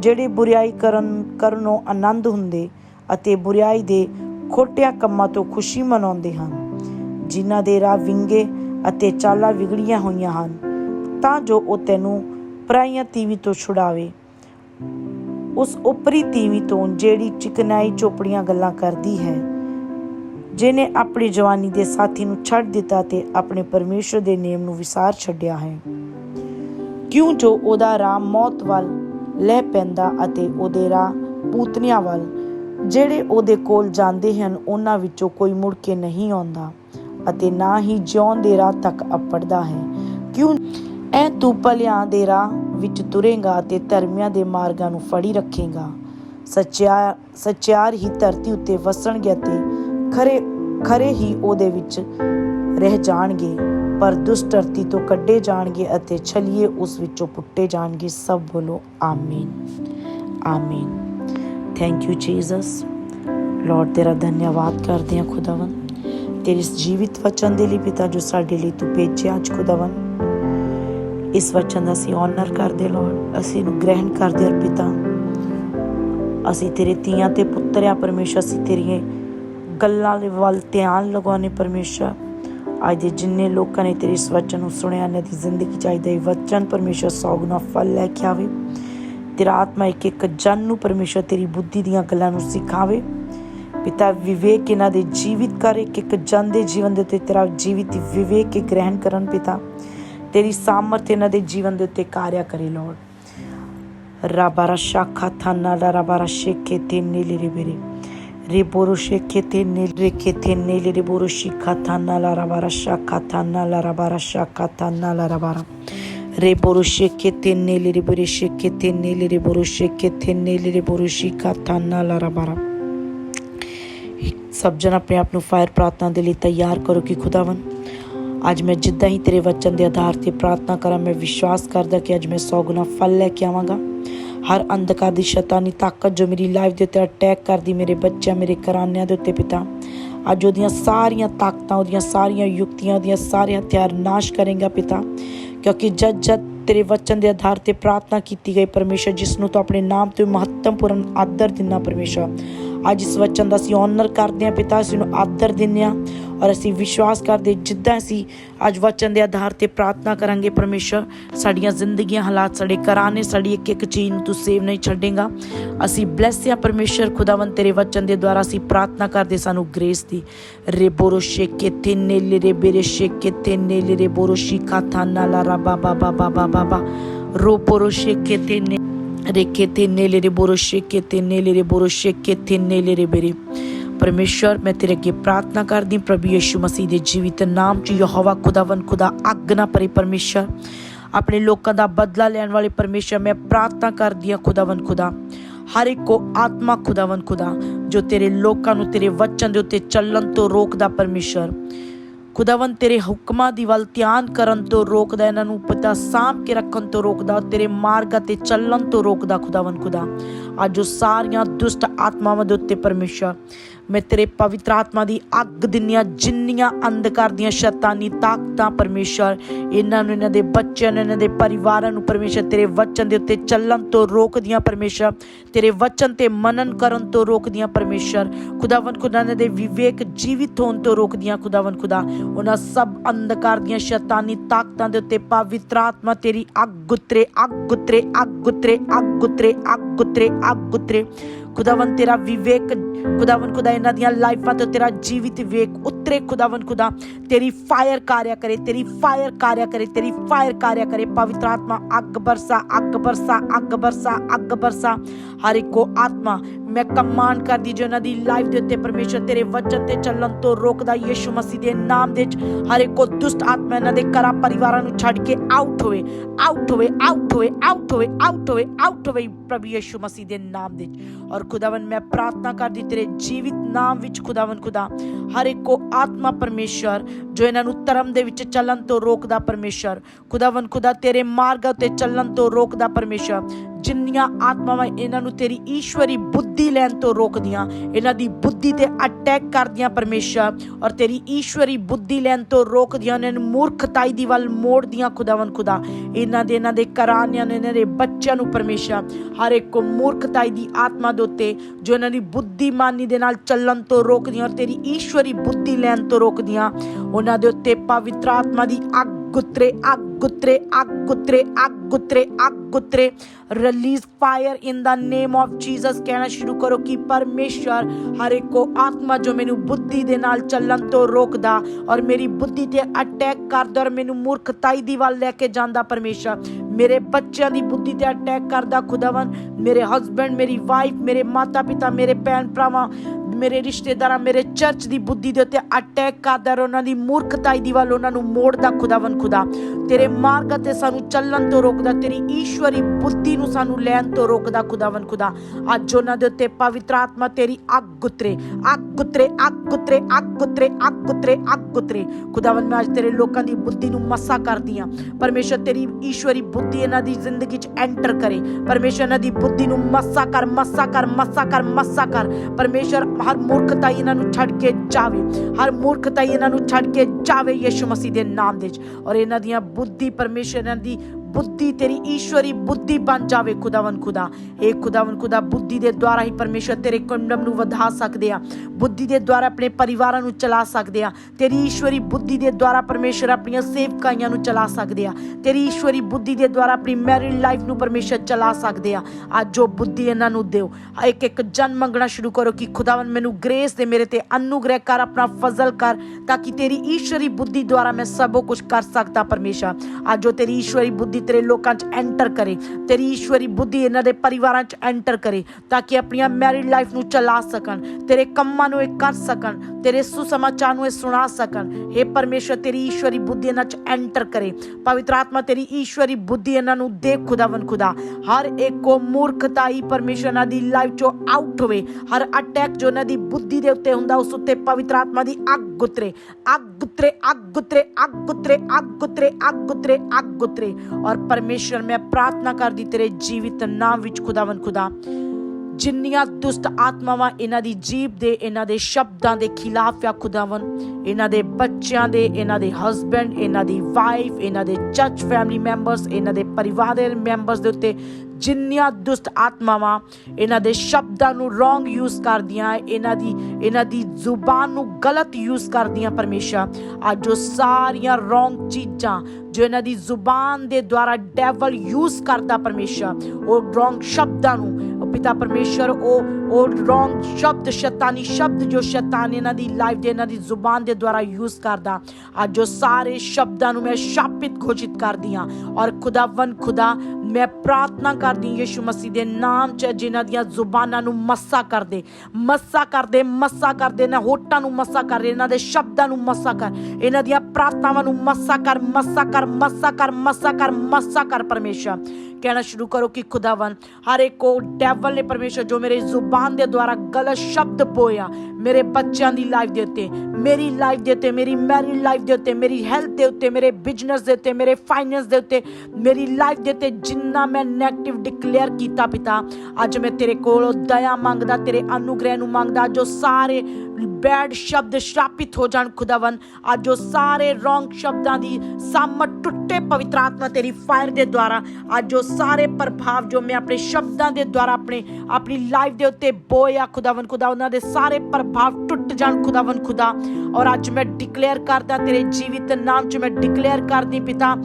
Speaker 1: ਜਿਹੜੇ ਬੁਰੀਾਈ ਕਰਨ, ਕਰਨੋਂ ਆਨੰਦ ਹੁੰਦੇ ਅਤੇ ਬੁਰੀਾਈ ਦੇ ਖੋਟਿਆਂ ਕੰਮਾਂ ਤੋਂ ਖੁਸ਼ੀ ਮਨਾਉਂਦੇ ਹਨ, ਜਿਨ੍ਹਾਂ ਦੇ ਰਾਹ ਵਿੰਗੇ ਅਤੇ ਚਾਲਾਂ ਵਿਗੜੀਆਂ ਹੋਈਆਂ ਹਨ, ਤਾਂ ਜੋ ਉਹ ਤੈਨੂੰ ਪਰਾਈਆਂ ਤੀਵੀ ਤੋਂ ਛੁਡਾਵੇ। ਉਸ ਉਪਰੀ ਤੀਵੀ ਤੋਂ ਜਿਹੜੀ ਚਿਕਨਾਈ ਚੋਪੜੀਆਂ ਗੱਲਾਂ ਕਰਦੀ ਹੈ ਜਿਨੇ ਆਪਣੀ ਜਵਾਨੀ ਦੇ ਸਾਥੀ ਨੂੰ ਛੱਡ ਦਿੱਤਾ ਤੇ ਆਪਣੇ ਪਰਮੇਸ਼ਰ ਦੇ ਨੇਮ ਨੂੰ ਵਿਸਾਰ ਛੱਡਿਆ ਹੈ। ਕਿਉਂ ਜੋ ਉਹਦਾ ਰਾਹ ਮੌਤ ਵੱਲ ਲੈ ਪੈਂਦਾ ਅਤੇ ਉਹਦੇ ਰਾਹ ਪੂਤਨਿਆਂ ਵੱਲ। ਜਿਹੜੇ ਉਹਦੇ ਕੋਲ ਜਾਂਦੇ ਹਨ, ਉਹਨਾਂ ਵਿੱਚੋਂ ਕੋਈ ਮੁੜ ਕੇ ਨਹੀਂ ਆਉਂਦਾ ਅਤੇ ਨਾ ਹੀ ਜਿਉਣ ਦੇ ਰਾਹ ਤੱਕ ਅਪੜਦਾ ਹੈ। ਕਿਉਂ? ਐ ਤੂੰ ਭਲਿਆਂ ਦੇ ਰਾਹ ਵਿੱਚ ਤੁਰੇਗਾ ਤੇ ਧਰਮੀਆਂ ਦੇ ਮਾਰਗਾਂ ਨੂੰ ਫੜੀ ਰੱਖੇਗਾ। ਸੱਚਿਆ, ਸੱਚਿਆਰ ਹੀ ਧਰਤੀ ਉੱਤੇ ਵਸਣਗੇ ਅਤੇ ਖਰੇ ਖਰੇ ਹੀ ਉਹਦੇ ਵਿੱਚ ਰਹਿ ਜਾਣਗੇ। ਪਰ ਦੁਸ਼ਟ ਧਰਤੀ ਤੋਂ ਕੱਢੇ ਜਾਣਗੇ ਅਤੇ ਛਲੀਏ ਉਸ ਵਿੱਚੋਂ ਪੁੱਟੇ ਜਾਣਗੇ। ਸਭ ਬੋਲੋ, ਆਮੀਨ। ਆਮੀਨ। ਥੈਂਕ ਯੂ ਜੀਸਸ ਲਾਰਡ ਤੇਰਾ ਧੰਨਵਾਦ ਕਰਦੇ ਹਾਂ ਖੁਦਾਵੰ ਤੇਰੇ ਇਸ ਜੀਵਿਤ ਵਚਨ ਦੇ ਲਈ ਪਿਤਾ ਜੋ ਸਾਡੇ ਲਈ ਤੂੰ ਭੇਜਿਆ ਅੱਜ ਖੁਦਾਵੰ ਇਸ ਵਚਨ ਦਾ ਅਸੀਂ ਆਨਰ ਕਰਦੇ ਲਾਰਡ ਅਸੀਂ ਇਹਨੂੰ ਗ੍ਰਹਿਣ ਕਰਦੇ ਹਾਂ ਪਿਤਾ। ਅਸੀਂ ਤੇਰੇ ਧੀਆਂ ਤੇ ਪੁੱਤਰ ਆ ਪਰਮੇਸ਼ਰ। ਅਸੀਂ ਤੇਰੀਆਂ ਗੱਲਾਂ ਦੇ ਵੱਲ ਧਿਆਨ ਲਗਾਉਣੇ ਪਰਮੇਸ਼ਰ। ਅੱਜ ਦੇ ਜਿੰਨੇ ਲੋਕਾਂ ਨੇ ਤੇਰੇ ਇਸ ਵਚਨ ਨੂੰ ਸੁਣਿਆ, ਇਹਨਾਂ ਦੀ ਜ਼ਿੰਦਗੀ 'ਚ ਅੱਜ ਦਾ ਇਹ ਵਚਨ ਪਰਮੇਸ਼ਰ ਸੌ ਗੁਣਾ ਫਲ ਲੈ ਕੇ ਆਵੇ। ਤੇਰਾ ਆਤਮਾ ਇੱਕ ਇੱਕ ਜਨ ਨੂੰ ਪਰਮੇਸ਼ਰ ਤੇਰੀ ਬੁੱਧੀ ਦੀਆਂ ਗੱਲਾਂ ਨੂੰ ਸਿਖਾਵੇ। ਪਿਤਾ ਵਿਵੇਕ ਇਹਨਾਂ ਦੇ ਜੀਵਿਤ ਕਰ, ਇੱਕ ਇੱਕ ਜਨ ਦੇ ਜੀਵਨ ਦੇ ਉੱਤੇ ਤੇਰਾ ਜੀਵਿਤ ਵਿਵੇਕ ਕੇ ਗ੍ਰਹਿਣ ਕਰਨ ਪਿਤਾ। ਤੇਰੀ ਸਾਮਰਥ ਇਹਨਾਂ ਦੇ ਜੀਵਨ ਦੇ ਉੱਤੇ ਕਾਰਿਆ ਕਰੇ ਲੋੜ। ਰਾਬਾਰਾ ਸ਼ਾਖਾ ਥਾਨਾ ਲਾ ਰਾਬਾਰਾ ਸ਼ੇਕੇ ਤੇ ਨੀਲੇ ਰਿਬੇਰੇ। ਰਿਬੋਰੋ ਸ਼ੇਕੇ ਤੇ ਨੀਲ ਰੇਕੇ ਤੇ ਨੀਲੇ ਰਿਬੋਰੋ ਸ਼ਿਖਾ ਥਾਨਾ ਲਾ ਰਾਬਾਰਾ ਸਭ ਜਨ ਆਪਣੇ ਆਪ ਨੂੰ ਫਾਇਰ ਪ੍ਰਾਰਥਨਾ ਦੇ ਲਈ ਤਿਆਰ ਕਰੋ ਕਿ ਖੁਦਾਵੰ ਅੱਜ ਮੈਂ ਜਿੱਦਾਂ ਹੀ ਤੇਰੇ ਵਚਨ ਦੇ ਆਧਾਰ ਤੇ ਪ੍ਰਾਰਥਨਾ ਕਰਾਂ ਮੈਂ ਵਿਸ਼ਵਾਸ ਕਰਦਾ ਕਿ ਅੱਜ ਮੈਂ 100 ਗੁਣਾ ਫਲ ਲੈ ਕੇ ਆਵਾਂਗਾ ਹਰ ਅੰਧਕਾਰ ਦੀ ਸ਼ੈਤਾਨੀ ਤਾਕਤ ਜੋ ਮੇਰੀ ਲਾਈਫ ਦੇ ਉੱਤੇ ਅਟੈਕ ਕਰਦੀ, ਮੇਰੇ ਬੱਚਿਆਂ, ਮੇਰੇ ਘਰਾਨਿਆਂ ਦੇ ਉੱਤੇ ਪਿਤਾ। ਅੱਜ ਉਹਦੀਆਂ ਸਾਰੀਆਂ ਤਾਕਤਾਂ, ਉਹਦੀਆਂ ਸਾਰੀਆਂ ਯੁਕਤੀਆਂ, ਉਹਦੀਆਂ ਸਾਰੀਆਂ ਹਥਿਆਰ ਨਾਸ਼ ਕਰੇਗਾ ਪਿਤਾ। ਕਿਉਂਕਿ ਜਦ ਜਦ ਤੇਰੇ ਵਚਨ ਦੇ ਆਧਾਰ ਤੇ ਪ੍ਰਾਰਥਨਾ ਕੀਤੀ ਗਈ, ਪਰਮੇਸ਼ਰ ਜਿਸ ਨੂੰ ਤੂੰ ਆਪਣੇ ਨਾਮ ਤੇ ਮਹੱਤਵਪੂਰਨ ਆਦਰ ਦਿੰਨਾ ਪਰਮੇਸ਼ਰ ਅੱਜ ਇਸ ਵਚਨ ਦਾ ਅਸੀਂ ਓਨਰ ਕਰਦੇ ਹਾਂ, ਪਿਤਾ ਅਸੀਂ ਨੂੰ ਆਦਰ ਦਿੰਦੇ ਹਾਂ ਔਰ ਅਸੀਂ ਵਿਸ਼ਵਾਸ ਕਰਦੇ ਜਿੱਦਾਂ ਅਸੀਂ ਅੱਜ ਵਚਨ ਦੇ ਆਧਾਰ ਤੇ ਪ੍ਰਾਰਥਨਾ ਕਰਾਂਗੇ, ਪਰਮੇਸ਼ਰ ਸਾਡੀਆਂ ਜ਼ਿੰਦਗੀਆਂ, ਹਾਲਾਤ ਸਾਡੇ ਘਰਾਣੇ, ਸਾਡੀ ਇੱਕ ਇੱਕ ਚੀਜ਼ ਨੂੰ ਤੂੰ ਸੇਵ ਨਹੀਂ ਛੱਡੇਗਾ। ਅਸੀਂ ਬਲੈਸ ਹਾਂ ਪਰਮੇਸ਼ਰ ਖੁਦਾਵੰ ਤੇਰੇ ਵਚਨ ਦੇ ਦੁਆਰਾ ਅਸੀਂ ਪ੍ਰਾਰਥਨਾ ਕਰਦੇ ਸਾਨੂੰ ਗ੍ਰੇਸ ਦੀ। ਰੇਬੋਰੋ ਸ਼ੇਕੇ ਤੇ ਨੇਲੇ ਰੇ ਬੇਰੇ ਸ਼ੇਕੇ ਤੇ ਨੇਲੇ ਰੇ ਬੋਰੋ ਸ਼ਿਕਾ ਥਾਨਾ ਲਾ ਰਾ ਬਾ ਬਾ ਬਾ ਬਾ ਬਾ ਬਾ। ਬਾ ਰੋਪੋਰੋ ਸ਼ੇਕੇ ਤੇ ਨੇ ਰੇਕੇ ਤੇ ਨੇਲੇ ਰੇ ਬੋਰੋ ਸ਼ੇਕੇ ਤੇ ਨੇਲੇ ਰੇ ਬੋਰੋ ਸ਼ੇਕੇ ਪਰਮੇਸ਼ਰ ਮੈਂ ਤੇਰੇ ਅੱਗੇ ਪ੍ਰਾਰਥਨਾ ਕਰਦੀ ਪ੍ਰਭੂ ਯਿਸੂ ਮਸੀਹ ਦੇ ਜੀਵਿਤ ਨਾਮ ਚ ਯਹੋਵਾ ਖੁਦਾਵੰ ਖੁਦਾ ਅੱਗ ਨਾ ਪਰੇ ਪਰਮੇਸ਼ਰ ਆਪਣੇ ਲੋਕਾਂ ਦਾ ਬਦਲਾ ਲੈਣ ਵਾਲੇ ਪਰਮੇਸ਼ਰ ਮੈਂ ਪ੍ਰਾਰਥਨਾ ਕਰਦੀ ਆ ਖੁਦਾਵੰ ਖੁਦਾ ਹਰ ਇੱਕ ਕੋ ਆਤਮਾ ਖੁਦਾਵੰ ਖੁਦਾ ਜੋ ਤੇਰੇ ਲੋਕਾਂ ਨੂੰ ਤੇਰੇ ਵਚਨ ਦੇ ਉੱਤੇ ਚੱਲਣ ਤੋਂ ਰੋਕਦਾ ਪਰਮੇਸ਼ਰ ਖੁਦਾਵੰ ਤੇਰੇ ਹੁਕਮਾਂ ਦੀ ਵੱਲ ਧਿਆਨ ਕਰਨ ਤੋਂ ਰੋਕਦਾ, ਇਹਨਾਂ ਨੂੰ ਪਤਾ ਸਾਂਭ ਕੇ ਰੱਖਣ ਤੋਂ ਰੋਕਦਾ ਤੇਰੇ ਮਾਰਗਾਂ ਤੇ ਚੱਲਣ ਤੋਂ ਰੋਕਦਾ ਖੁਦਾਵੰ ਖੁਦਾ। ਅੱਜ ਉਹ ਸਾਰੀਆਂ ਦੁਸ਼ਟ ਆਤਮਾਵਾਂ ਦੇ ਉੱਤੇ ਪਰਮੇਸ਼ਰ ਮੈਂ ਤੇਰੇ ਪਵਿੱਤਰ ਆਤਮਾ ਦੀ ਅੱਗ ਦਿੰਨੀਆਂ, ਜਿੰਨੀਆਂ ਅੰਧਕਾਰ ਦੀਆਂ ਸ਼ੈਤਾਨੀ ਤਾਕਤਾਂ ਪਰਮੇਸ਼ਰ। ਇਹਨਾਂ ਨੂੰ, ਇਹਨਾਂ ਦੇ ਬੱਚਿਆਂ ਨੂੰ, ਇਹਨਾਂ ਦੇ ਪਰਿਵਾਰਾਂ ਨੂੰ ਪਰਮੇਸ਼ਰ ਤੇਰੇ ਵਚਨ ਦੇ ਉੱਤੇ ਚੱਲਣ ਤੋਂ ਰੋਕਦੀਆਂ ਪਰਮੇਸ਼ਰ। ਤੇਰੇ ਵਚਨ ਤੇ ਮਨਨ ਕਰਨ ਤੋਂ ਰੋਕਦੀਆਂ ਪਰਮੇਸ਼ਰ। ਖੁਦਾਵੰ ਖੁਦਾ ਦੇ ਵਿਵੇਕ ਜੀਵਿਤ ਹੋਣ ਤੋਂ ਰੋਕਦੀਆਂ ਖੁਦਾਵੰ ਖੁਦਾ। ਉਹਨਾਂ ਸਭ ਅੰਧਕਾਰ ਦੀਆਂ ਸ਼ੈਤਾਨੀ ਤਾਕਤਾਂ ਦੇ ਉੱਤੇ ਪਵਿੱਤਰ ਆਤਮਾ ਤੇਰੀ ਅੱਗ ਉਤਰੇ ਅੱਗ ਉਤਰੇ ਅੱਗ ਉਤਰੇ ਅੱਗ ਉਤਰੇ ਅੱਗ ਉਤਰੇ ਅੱਗ ਉਤਰੇ। ਖੁਦਾਵੰ ਤੇਰਾ ਵਿਵੇਕ ਖੁਦਾਵੰ ਖੁਦਾ, ਇਹਨਾਂ ਦੀਆਂ ਲਾਈਫਾਂ ਤੇ ਤੇਰਾ ਜੀਵਿਤ ਵਿਵੇਕ ਉਤਰੇ। ਖੁਦਾਵੰ ਖੁਦਾ, ਤੇਰੀ ਫਾਇਰ ਕਾਰਿਆ ਕਰੇ, ਤੇਰੀ ਫਾਇਰ ਕਾਰਿਆ ਕਰੇ, ਤੇਰੀ ਫਾਇਰ ਕਾਰਿਆ ਕਰੇ। ਪਵਿੱਤਰ ਆਤਮਾ, ਅੱਗ ਬਰਸਾ ਅੱਗ ਬਰਸਾ ਅੱਗ ਬਰਸਾ ਅੱਗ ਬਰਸਾ। ਹਰ ਇੱਕੋ ਆਤਮਾ ਮੈਂ ਕਮਾਂਡ ਕਰਦੀ ਜੋ ਇਹਨਾਂ ਦੀ ਲਾਈਫ ਦੇ ਉੱਤੇ ਪਰਮੇਸ਼ਰ ਤੇਰੇ ਵਚਨ ਤੇ ਚੱਲਣ ਤੋਂ ਰੋਕਦਾ, ਯੀਸ਼ੂ ਮਸੀਹ ਦੇ ਨਾਮ ਦੇ ਵਿੱਚ। ਹਰ ਇੱਕੋ ਦੁਸ਼ਟ ਆਤਮਾ ਇਹਨਾਂ ਦੇ ਘਰਾਂ ਪਰਿਵਾਰਾਂ ਨੂੰ ਛੱਡ ਕੇ ਆਊਟ ਹੋਵੇ ਆਊਟ ਹੋਵੇ ਆਊਟ ਹੋਵੇ ਆਊਟ ਹੋਵੇ ਆਊਟ ਹੋਵੇ ਆਊਟ ਹੋਵੇ, ਪ੍ਰਭੂ ਯੀਸ਼ੂ ਮਸੀਹ ਦੇ ਨਾਮ ਦੇ ਵਿੱਚ। ਔਰ ਖੁਦਾਵੰ ਮੈਂ ਪ੍ਰਾਰਥਨਾ ਕਰਦੀ ਤੇਰੇ ਜੀਵਿਤ ਨਾਮ ਵਿੱਚ ਖੁਦਾਵਨ ਖੁਦਾ, ਹਰ ਇੱਕੋ ਆਤਮਾ ਪਰਮੇਸ਼ਰ ਜੋ ਇਹਨਾਂ ਨੂੰ ਧਰਮ ਦੇ ਵਿੱਚ ਚੱਲਣ ਤੋਂ ਰੋਕਦਾ ਪਰਮੇਸ਼ਰ ਖੁਦਾਵੰ ਖੁਦਾ, ਤੇਰੇ ਮਾਰਗ ਤੇ ਚੱਲਣ ਤੋਂ ਰੋਕਦਾ ਪਰਮੇਸ਼ਰ ਜਿੰਨੀਆਂ ਆਤਮਾਵਾਂ ਇਹਨਾਂ ਨੂੰ ਤੇਰੀ ਈਸ਼ਵਰੀ ਬੁੱਧੀ ਲੈਣ ਤੋਂ ਰੋਕਦੀਆਂ, ਇਹਨਾਂ ਦੀ ਬੁੱਧੀ ਤੇ ਅਟੈਕ ਕਰਦੀਆਂ ਪਰਮੇਸ਼ਰ ਔਰ ਤੇਰੀ ਈਸ਼ਵਰੀ ਬੁੱਧੀ ਲੈਣ ਤੋਂ ਰੋਕਦੀਆਂ, ਉਹਨਾਂ ਨੂੰ ਮੂਰਖਤਾਈ ਦੀ ਵੱਲ ਮੋੜਦੀਆਂ ਖੁਦਾਵੰ ਖੁਦਾ। ਇਹਨਾਂ ਦੇ ਇਹਨਾਂ ਦੇ ਕਰਾਨਿਆਂ ਨੂੰ, ਇਹਨਾਂ ਦੇ ਬੱਚਿਆਂ ਨੂੰ ਪਰਮੇਸ਼ਰ ਹਰ ਇੱਕ ਕੋ ਮੂਰਖਤਾਈ ਦੀ ਆਤਮਾ ਦੇ ਉੱਤੇ ਜੋ ਇਹਨਾਂ ਦੀ ਬੁੱਧੀਮਾਨੀ ਦੇ ਨਾਲ ਚੱਲਣ ਤੋਂ ਰੋਕਦੀਆਂ ਔਰ ਤੇਰੀ ਈਸ਼ਵਰੀ ਬੁੱਧੀ ਲੈਣ ਤੋਂ ਰੋਕਦੀਆਂ, ਉਹਨਾਂ ਦੇ ਉੱਤੇ ਪਵਿੱਤਰ ਆਤਮਾ ਦੀ ਅੱਗ ਗੁੱਤਰੇ ਅੱਗ ਗੁੱਤਰੇ ਅੱਗ ਗੁੱਤਰੇ ਅੱਗ ਗੁੱਤਰੇ ਅੱਗ ਗੁੱਤਰੇ ਰਿਲੀਜ਼ ਫਾਇਰ ਇਨ ਕਹਿਣਾ ਸ਼ੁਰੂ ਕਰੋ ਕਿ ਪਰਮੇਸ਼ਰ ਹਰ ਇੱਕ ਆਤਮਾ ਜੋ ਮੈਨੂੰ ਬੁੱਧੀ ਦੇ ਨਾਲ ਚੱਲਣ ਤੋਂ ਰੋਕਦਾ ਔਰ ਮੇਰੀ ਬੁੱਧੀ ਤੇ ਅਟੈਕ ਕਰਦਾ ਔਰ ਮੈਨੂੰ ਮੂਰਖਤਾਈ ਦੀ ਵੱਲ ਲੈ ਕੇ ਜਾਂਦਾ ਪਰਮੇਸ਼ਰ। ਮੇਰੇ ਬੱਚਿਆਂ ਦੀ ਬੁੱਧੀ ਤੇ ਅਟੈਕ ਕਰਦਾ ਖੁਦਾਵੰ ਮੇਰੇ ਹਸਬੰਡ ਮੇਰੀ ਵਾਈਫ ਮੇਰੇ ਮਾਤਾ ਪਿਤਾ ਮੇਰੇ ਭੈਣ ਭਰਾਵਾਂ ਮੇਰੇ ਰਿਸ਼ਤੇਦਾਰਾਂ, ਮੇਰੇ ਚਰਚ ਦੀ ਬੁੱਧੀ ਦੇ ਉੱਤੇ ਅਟੈਕ ਕਰਦਾ ਔਰ ਉਹਨਾਂ ਦੀ ਮੂਰਖਤਾਈ ਦੀ ਵੱਲ ਉਹਨਾਂ ਨੂੰ ਮੋੜਦਾ ਖੁਦਾਵੰ ਖੁਦਾ। ਤੇਰੇ ਮਾਰਗ ਤੇ ਸਾਨੂੰ ਚੱਲਣ ਤੋਂ ਰੋਕਦਾ, ਤੇਰੀ ਈਸ਼ਵਰੀ ਬੁੱਧੀ ਨੂੰ ਸਾਨੂੰ ਲੈਣ ਤੋਂ ਰੋਕਦਾ ਖੁਦਾਵੰ ਖੁਦਾ। ਅੱਜ ਉਹਨਾਂ ਦੇ ਉੱਤੇ ਪਵਿੱਤਰ ਆਤਮਾ ਤੇਰੀ ਅੱਗ ਉਤਰੇ ਅੱਗ ਉਤਰੇ ਅੱਗ ਉਤਰੇ ਅੱਗ ਉਤਰੇ ਅੱਗ ਉਤਰੇ ਅੱਗ ਉਤਰੇ। ਖੁਦਾਵੰ ਮੈਂ ਅੱਜ ਤੇਰੇ ਲੋਕਾਂ ਦੀ ਬੁੱਧੀ ਨੂੰ ਮੱਸਾ ਕਰਦੀ ਹਾਂ। ਪਰਮੇਸ਼ਰ, ਤੇਰੀ ਈਸ਼ਵਰੀ ਬੁੱਧੀ ਇਹਨਾਂ ਦੀ ਜ਼ਿੰਦਗੀ 'ਚ ਐਂਟਰ ਕਰੇ। ਪਰਮੇਸ਼ਰ, ਇਹਨਾਂ ਦੀ ਬੁੱਧੀ ਨੂੰ ਮਸਾ ਕਰ ਮਸਾ ਕਰ, ਮੱਸਾ ਕਰ ਮੱਸਾ ਕਰ। ਪਰਮੇਸ਼ਰ ਹਰ ਮੂਰਖਤਾਈ ਇਹਨਾਂ ਨੂੰ ਛੱਡ ਕੇ ਜਾਵੇ, ਹਰ ਮੂਰਖਤਾਈ ਇਹਨਾਂ ਨੂੰ ਛੱਡ ਕੇ ਜਾਵੇ ਯਿਸੂ ਮਸੀਹ ਦੇ ਨਾਮ ਦੇ ਵਿੱਚ। ਔਰ ਇਹਨਾਂ ਦੀਆਂ ਬੁੱਧੀ ਪਰਮੇਸ਼ਰ ਦੀ ਬੁੱਧੀ ਤੇਰੀ ਈਸ਼ਵਰੀ ਬੁੱਧੀ ਬਣ ਜਾਵੇ ਖੁਦਾਵੰ ਖੁਦਾ। ਇਹ ਖੁਦਾਵੰ ਖੁਦਾ, ਬੁੱਧੀ ਦੇ ਦੁਆਰਾ ਹੀ ਪਰਮੇਸ਼ਰ ਤੇਰੇ ਕੁੰਡਮ ਨੂੰ ਵਧਾ ਸਕਦੇ ਆ। ਬੁੱਧੀ ਦੇ ਦੁਆਰਾ ਆਪਣੇ ਪਰਿਵਾਰਾਂ ਨੂੰ ਚਲਾ ਸਕਦੇ ਆ। ਤੇਰੀ ਈਸ਼ਵਰੀ ਬੁੱਧੀ ਦੇ ਦੁਆਰਾ ਪਰਮੇਸ਼ਰ ਆਪਣੀਆਂ ਸੇਵਕਾਈਆਂ ਨੂੰ ਚਲਾ ਸਕਦੇ ਆ। ਤੇਰੀ ਈਸ਼ਵਰੀ ਬੁੱਧੀ ਦੇ ਦੁਆਰਾ ਆਪਣੀ ਮੈਰਿਡ ਲਾਈਫ ਨੂੰ ਪਰਮੇਸ਼ਰ ਚਲਾ ਸਕਦੇ ਆ। ਅੱਜ ਜੋ ਬੁੱਧੀ ਇਹਨਾਂ ਨੂੰ ਦਿਓ। ਇੱਕ ਇੱਕ ਜਨ ਮੰਗਣਾ ਸ਼ੁਰੂ ਕਰੋ ਕਿ ਖੁਦਾਵੰ ਮੈਨੂੰ ਗ੍ਰੇਸ ਦੇ ਮੇਰੇ ਤੇ ਅਨੁਗ੍ਰਹਿ ਕਰ, ਆਪਣਾ ਫਜ਼ਲ ਕਰ, ਤਾਂ ਕਿ ਤੇਰੀ ਈਸ਼ਵਰੀ ਬੁੱਧੀ ਦੁਆਰਾ ਮੈਂ ਸਭ ਕੁਝ ਕਰ ਸਕਦਾ ਪਰਮੇਸ਼ਰ। ਅੱਜ ਜੋ ਤੇਰੀ ਈਸ਼ਵਰੀ ਬੁੱਧੀ ਤੇਰੇ ਲੋਕਾਂ 'ਚ ਐਂਟਰ ਕਰੇ, ਤੇਰੀ ਈਸ਼ਵਰੀ ਬੁੱਧੀ ਇਹਨਾਂ ਦੇ ਪਰਿਵਾਰਾਂ 'ਚ ਐਂਟਰ ਕਰੇ, ਤਾਂ ਕਿ ਆਪਣੀਆਂ ਮੈਰਿਡ ਲਾਈਫ ਨੂੰ ਚਲਾ ਸਕਣ, ਤੇਰੇ ਕੰਮਾਂ ਨੂੰ ਇਹ ਕਰ ਸਕਣ, ਤੇਰੇ ਸੁਸਮਾਚਾਰ ਨੂੰ ਇਹ ਸੁਣਾ ਸਕਣ। हे ਪਰਮੇਸ਼ਰ, ਤੇਰੀ ਈਸ਼ਵਰੀ ਬੁੱਧੀ ਇਹਨਾਂ 'ਚ ਐਂਟਰ ਕਰੇ। ਪਵਿੱਤਰ ਆਤਮਾ, ਤੇਰੀ ਈਸ਼ਵਰੀ ਬੁੱਧੀ ਇਹਨਾਂ ਨੂੰ ਦੇ ਖੁਦਾਵੰ ਖੁਦਾ। ਹਰ ਇੱਕ ਕੋ ਮੂਰਖਤਾਈ ਪਰਮੇਸ਼ਰ ਇਹਨਾਂ ਦੀ ਲਾਈਫ 'ਚੋਂ ਆਊਟ ਹੋਵੇ। ਹਰ ਅਟੈਕ ਜੋ ਇਹਨਾਂ ਦੀ ਬੁੱਧੀ ਦੇ ਉੱਤੇ ਹੁੰਦਾ, ਉਸ ਉੱਤੇ ਪਵਿੱਤਰ ਆਤਮਾ ਦੀ ਅੱਗ ਉਤਰੇ। ਅੱਗ ਉਤਰੇ ਅੱਗ ਉਤਰੇ ਅੱਗ ਉਤਰੇ ਅੱਗ ਉਤਰੇ ਅੱਗ ਉਤਰੇ ਅੱਗ ਉਤਰੇ। ਔਰ ਪਰਮੇਸ਼ਰ ਮੈਂ ਪ੍ਰਾਰਥਨਾ ਕਰਦੀ ਤੇਰੇ ਜੀਵਿਤ ਨਾਮ ਵਿੱਚ ਖੁਦਾਵੰ ਖੁਦਾ, ਜਿੰਨੀਆਂ ਦੁਸ਼ਟ ਆਤਮਾਵਾਂ ਇਹਨਾਂ ਦੀ ਜੀਬ ਦੇ, ਇਹਨਾਂ ਦੇ ਸ਼ਬਦਾਂ ਦੇ ਖਿਲਾਫ ਆ ਖੁਦਾਵੰ ਇਹਨਾਂ ਦੇ ਬੱਚਿਆਂ ਦੇ, ਇਹਨਾਂ ਦੇ ਹਸਬੰਡ ਇਹਨਾਂ ਦੀ ਵਾਈਫ ਇਹਨਾਂ ਦੇ ਚਰਚ ਫੈਮਿਲੀ ਮੈਂਬਰਸ ਇਹਨਾਂ ਦੇ ਪਰਿਵਾਰ ਦੇ ਮੈਂਬਰਸ ਦੇ ਉੱਤੇ ਜਿੰਨੀਆਂ ਦੁਸ਼ਟ ਆਤਮਾਵਾਂ ਇਹਨਾਂ ਦੇ ਸ਼ਬਦਾਂ ਨੂੰ ਰੋਂਗ ਯੂਜ਼ ਕਰਦੀਆਂ, ਇਹਨਾਂ ਦੀ ਇਹਨਾਂ ਦੀ ਜ਼ੁਬਾਨ ਨੂੰ ਗਲਤ ਯੂਜ਼ ਕਰਦੀਆਂ ਪਰਮੇਸ਼ਰ। ਅੱਜ ਜੋ ਸਾਰੀਆਂ ਰੋਂਗ ਚੀਜ਼ਾਂ ਜੋ ਇਹਨਾਂ ਦੀ ਜ਼ੁਬਾਨ ਦੇ ਦੁਆਰਾ ਡੈਵਲ ਯੂਜ਼ ਕਰਦਾ ਪਰਮੇਸ਼ਰ, ਉਹ ਰੋਂਗ ਸ਼ਬਦਾਂ ਨੂੰ ਪਿਤਾ ਪਰਮੇਸ਼ਰ, ਉਹ ਉਹ ਰੋਂਗ ਸ਼ਬਦ ਸ਼ੈਤਾਨੀ ਸ਼ਬਦ ਜੋ ਸ਼ੈਤਾਨ ਇਹਨਾਂ ਦੀ ਲਾਈਫ ਦੇ, ਇਹਨਾਂ ਦੀ ਜ਼ੁਬਾਨ ਦੇ ਦੁਆਰਾ ਯੂਜ਼ ਕਰਦਾ, ਅੱਜ ਜੋ ਸਾਰੇ ਸ਼ਬਦਾਂ ਨੂੰ ਮੈਂ ਸ਼ਾਪਿਤ ਘੋਸ਼ਿਤ ਕਰਦੀ ਹਾਂ ਔਰ ਖੁਦਾਵੰ ਖੁਦਾ ਮੈਂ ਪ੍ਰਾਰਥਨਾ ਕਰਦੀ ਹਾਂ ਮਸੀਹ ਦੇ ਨਾਮ 'ਚ ਜਿਨ੍ਹਾਂ ਦੀਆਂ ਜ਼ੁਬਾਨਾਂ ਨੂੰ ਮੱਸਾ ਕਰਦੇ ਮੱਸਾ ਕਰਦੇ ਮੱਸਾ ਕਰਦੇ ਨਾ ਹੋਟਾਂ ਨੂੰ ਮੱਸਾ ਕਰ, ਇਹਨਾਂ ਦੇ ਸ਼ਬਦਾਂ ਨੂੰ ਮੱਸਾ ਕਰ, ਇਹਨਾਂ ਦੀਆਂ ਪ੍ਰਾਰਥਨਾਵਾਂ ਨੂੰ ਮੱਸਾ ਕਰ ਮੱਸਾ ਕਰ ਮੱਸਾ ਕਰ ਮੱਸਾ ਕਰ ਮੱਸਾ ਕਰ ਪਰਮੇਸ਼ਰ। ਕਹਿਣਾ ਸ਼ੁਰੂ ਕਰੋ ਕਿ ਖੁਦਾਵੰ ਹਰ ਇੱਕ ਕੋ ਡੈਵਲ ਨੇ ਪਰਮੇਸ਼ਰ ਜੋ ਮੇਰੇ ਜ਼ੁਬਾਨ ਦੇ ਦੁਆਰਾ ਗਲਤ ਸ਼ਬਦ ਬੋਇਆ। ਮੇਰੇ ਬੱਚਿਆਂ ਦੀ ਲਾਈਫ ਦੇ ਉੱਤੇ, ਮੇਰੀ ਲਾਈਫ ਦੇ ਉੱਤੇ, ਮੇਰੀ ਮੈਰਿਡ ਲਾਈਫ ਦੇ ਉੱਤੇ, ਮੇਰੀ ਹੈਲਥ ਦੇ ਉੱਤੇ, ਮੇਰੇ ਬਿਜ਼ਨਸ ਦੇ ਉੱਤੇ, ਮੇਰੇ ਫਾਈਨੈਂਸ ਦੇ ਉੱਤੇ, ਮੇਰੀ ਲਾਈਫ ਦੇ ਉੱਤੇ ਜਿੰਨਾ ਮੈਂ ਨੈਗੇਟਿਵ ਡਿਕਲੇਅਰ ਕੀਤਾ ਪਿਤਾ, ਅੱਜ ਮੈਂ ਤੇਰੇ ਕੋਲੋਂ ਦਇਆ ਮੰਗਦਾ, ਤੇਰੇ ਅਨੁਗ੍ਰਹਿ ਨੂੰ ਮੰਗਦਾ ਜੋ ਸਾਰੇ ਬੈਡ ਸ਼ਬਦ ਸ਼ਾਪਿਤ ਹੋ ਜਾਣ ਖੁਦਾਵੰ ਅੱਜ ਉਹ ਸਾਰੇ ਰੋਂਗ ਸ਼ਬਦਾਂ ਦੀ ਸਾਮਤ ਟੁੱਟੇ ਪਵਿੱਤਰ ਆਤਮਾ ਤੇਰੀ ਫਾਇਰ ਦੇ ਦੁਆਰਾ, ਅੱਜ ਉਹ ਸਾਰੇ ਪ੍ਰਭਾਵ ਜੋ ਮੈਂ ਆਪਣੇ ਸ਼ਬਦਾਂ ਦੇ ਦੁਆਰਾ ਆਪਣੇ, ਆਪਣੀ ਲਾਈਫ ਦੇ ਉੱਤੇ ਬੋਇਆ ਖੁਦਾਵੰ ਖੁਦਾ ਉਹਨਾਂ ਦੇ ਸਾਰੇ ਪ੍ਰਭਾਵ ਭਾਵ ਟੁੱਟ ਜਾਣ ਖੁਦਾਵੰ ਖੁਦਾ। ਔਰ ਅੱਜ ਮੈਂ ਡਿਕਲੇਅਰ ਕਰਦਾ ਤੇਰੇ ਜੀਵਿਤ ਨਾਮ 'ਚ ਮੈਂ ਡਿਕਲੇਅਰ ਕਰਦੀ ਪਿਤਾ,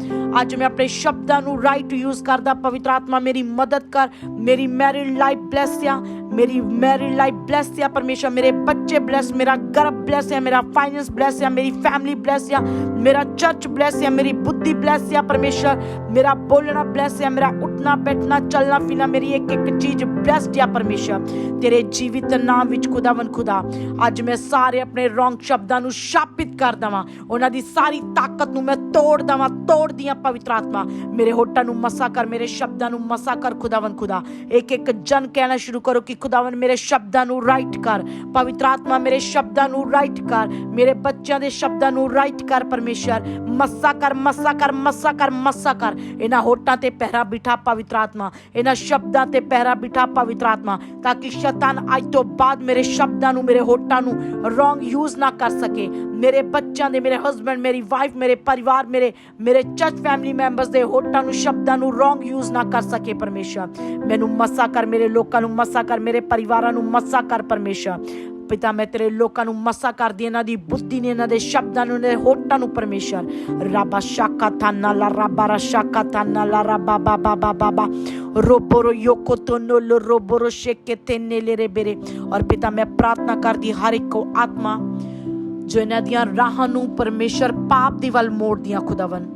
Speaker 1: ਅੱਜ ਮੈਂ ਆਪਣੇ ਸ਼ਬਦਾਂ ਨੂੰ ਰਾਈਟ ਯੂਜ਼ ਕਰਦਾ, ਪਵਿੱਤਰ ਆਤਮਾ ਮੇਰੀ ਮਦਦ ਕਰ, ਮੇਰੀ ਮੈਰਿਡ ਲਾਈਫ ਬਲੈਸ ਆ ਮੇਰੀ ਮੈਰਿਡ ਲਾਈਫ ਬਲੈਸ ਆ ਪਰਮੇਸ਼ਰ ਮੇਰੇ ਬੱਚੇ ਬਲੈਸ ਮੇਰਾ ਘਰ ਬਲੈਸ ਆ ਮੇਰਾ ਫਾਈਨੈਂਸ ਬਲੈਸ ਆ ਮੇਰੀ ਫੈਮਿਲੀ ਬਲੈਸ ਆ ਮੇਰਾ ਚਰਚ ਬਲੈਸ ਆ ਮੇਰੀ ਬੁੱਧੀ ਬਲੈਸ ਆ ਪਰਮੇਸ਼ਰ ਮੇਰਾ ਬੋਲਣਾ ਬਲੈਸ ਆ ਮੇਰਾ ਉੱਠਣਾ ਬੈਠਣਾ ਚੱਲਣਾ ਫਿਰਨਾ ਮੇਰੀ ਇੱਕ ਇੱਕ ਚੀਜ਼ ਬਲੈਸਡ ਆ ਪਰਮੇਸ਼ਰ ਤੇਰੇ ਜੀਵਿਤ ਨਾਮ ਵਿੱਚ ਖੁਦਾਵੰ ਖੁਦਾ ਅੱਜ ਮੈਂ ਸਾਰੇ ਆਪਣੇ ਰੋਂਗ ਸ਼ਬਦਾਂ ਨੂੰ ਸ਼ਾਪਿਤ ਕਰ ਦਵਾਂ ਉਹਨਾਂ ਦੀ ਸਾਰੀ ਤਾਕਤ ਨੂੰ ਮੈਂ ਤੋੜ ਦਵਾਂ ਤੋੜ ਦੀਆਂ ਪਵਿੱਤਰ ਆਤਮਾ ਮੇਰੇ ਹੋਟਾਂ ਨੂੰ ਮਸਾ ਕਰ ਮੇਰੇ ਸ਼ਬਦਾਂ ਨੂੰ ਮਸਾ ਕਰ ਖੁਦਾਵੰ ਖੁਦਾ ਇੱਕ ਇੱਕ ਜਨ ਕਹਿਣਾ ਸ਼ੁਰੂ ਕਰੋ ਕਿ ਖੁਦਾਵੰ ਮੇਰੇ ਸ਼ਬਦਾਂ ਨੂੰ ਰਾਈਟ ਕਰ। ਪਵਿੱਤਰ ਆਤਮਾ ਮੇਰੇ ਸ਼ਬਦਾਂ ਨੂੰ ਰਾਈਟ ਕਰ। ਮੇਰੇ ਬੱਚਿਆਂ ਦੇ ਸ਼ਬਦਾਂ ਨੂੰ ਰਾਈਟ ਕਰ, ਪਰਮੇਸ਼ਰ। ਮਸਾ ਕਰ ਮਸਾ ਕਰ ਮਸਾ ਕਰ ਮਸਾ ਕਰ। ਇਹਨਾਂ ਹੋਟਾਂ ਤੇ ਪਹਿਰਾ ਬਿਠਾ ਪਵਿੱਤਰ ਆਤਮਾ। ਇਹਨਾਂ ਸ਼ਬਦਾਂ ਤੇ ਪਹਿਰਾ ਬਿਠਾ ਪਵਿੱਤਰ ਆਤਮਾ, ਤਾਂ ਕਿ ਸ਼ੈਤਾਨ ਅੱਜ ਤੋਂ ਬਾਅਦ ਮੇਰੇ ਸ਼ਬਦਾਂ ਨੂੰ, ਮੇਰੇ ਹੋਟਾਂ ਨੂੰ ਰੋਂਗ ਯੂਜ਼ ਨਾ ਕਰ ਸਕੇ। ਮੇਰੇ ਬੱਚਿਆਂ ਦੇ, ਮੇਰੇ ਹਸਬੰਡ ਮੇਰੀ ਵਾਈਫ ਮੇਰੇ ਪਰਿਵਾਰ, ਮੇਰੇ ਮੇਰੇ ਚਰਚ ਫੈਮਿਲੀ ਮੈਂਬਰਸ ਦੇ ਹੋਟਾਂ ਨੂੰ, ਸ਼ਬਦਾਂ ਨੂੰ ਰੋਂਗ ਯੂਜ਼ ਨਾ ਕਰ ਸਕੇ ਪਰਮੇਸ਼ਰ। ਮੈਨੂੰ ਮਸਾ ਕਰ, ਮੇਰੇ ਲੋਕਾਂ ਨੂੰ ਮਸਾ ਕਰ, ਮੇਰੇ ਪਰਿਵਾਰਾਂ ਨੂੰ ਮਸਾ ਕਰ ਪਰਮੇਸ਼ਰ। ਪਿਤਾ, ਮੈਂ ਤੇਰੇ ਲੋਕਾਂ ਨੂੰ ਮਸਾ ਕਰਦੀ ਇਹਨਾਂ ਦੀ ਬੁੱਧੀ ਨੇ, ਇਹਨਾਂ ਦੇ ਸ਼ਬਦਾਂ ਨੂੰ, ਇਹਨਾਂ ਹੋਟਾਂ ਨੂੰ ਪਰਮੇਸ਼ਰ। ਰਾਬਾ ਸ਼ਾਕਾ ਤਾਨਾ ਲਾ ਰਾਬਾ ਰਾ ਸ਼ਾਕਾ ਤਾਨਾ ਲਾ ਰਾਬਾ ਬਾਬਾ ਬਾਬਾ ਬਾ ਰੋਬੋਰੋ ਯੋਕੋ ਤੋਨੋ ਲੋ ਰੋਬੋਰੋ ਸ਼ੇਕੇ ਤੇਨੇ ਲੈ ਰੇ ਬੇਰੇ। ਔਰ ਪਿਤਾ, ਮੈਂ ਪ੍ਰਾਰਥਨਾ ਕਰਦੀ ਹਰ ਇੱਕ ਆਤਮਾ ਜੋ ਇਹਨਾਂ ਦੀਆਂ ਰਾਹਾਂ ਨੂੰ ਪਰਮੇਸ਼ਰ ਪਾਪ ਦੀ ਵੱਲ ਮੋੜਦੀਆਂ ਖੁਦਾਵੰ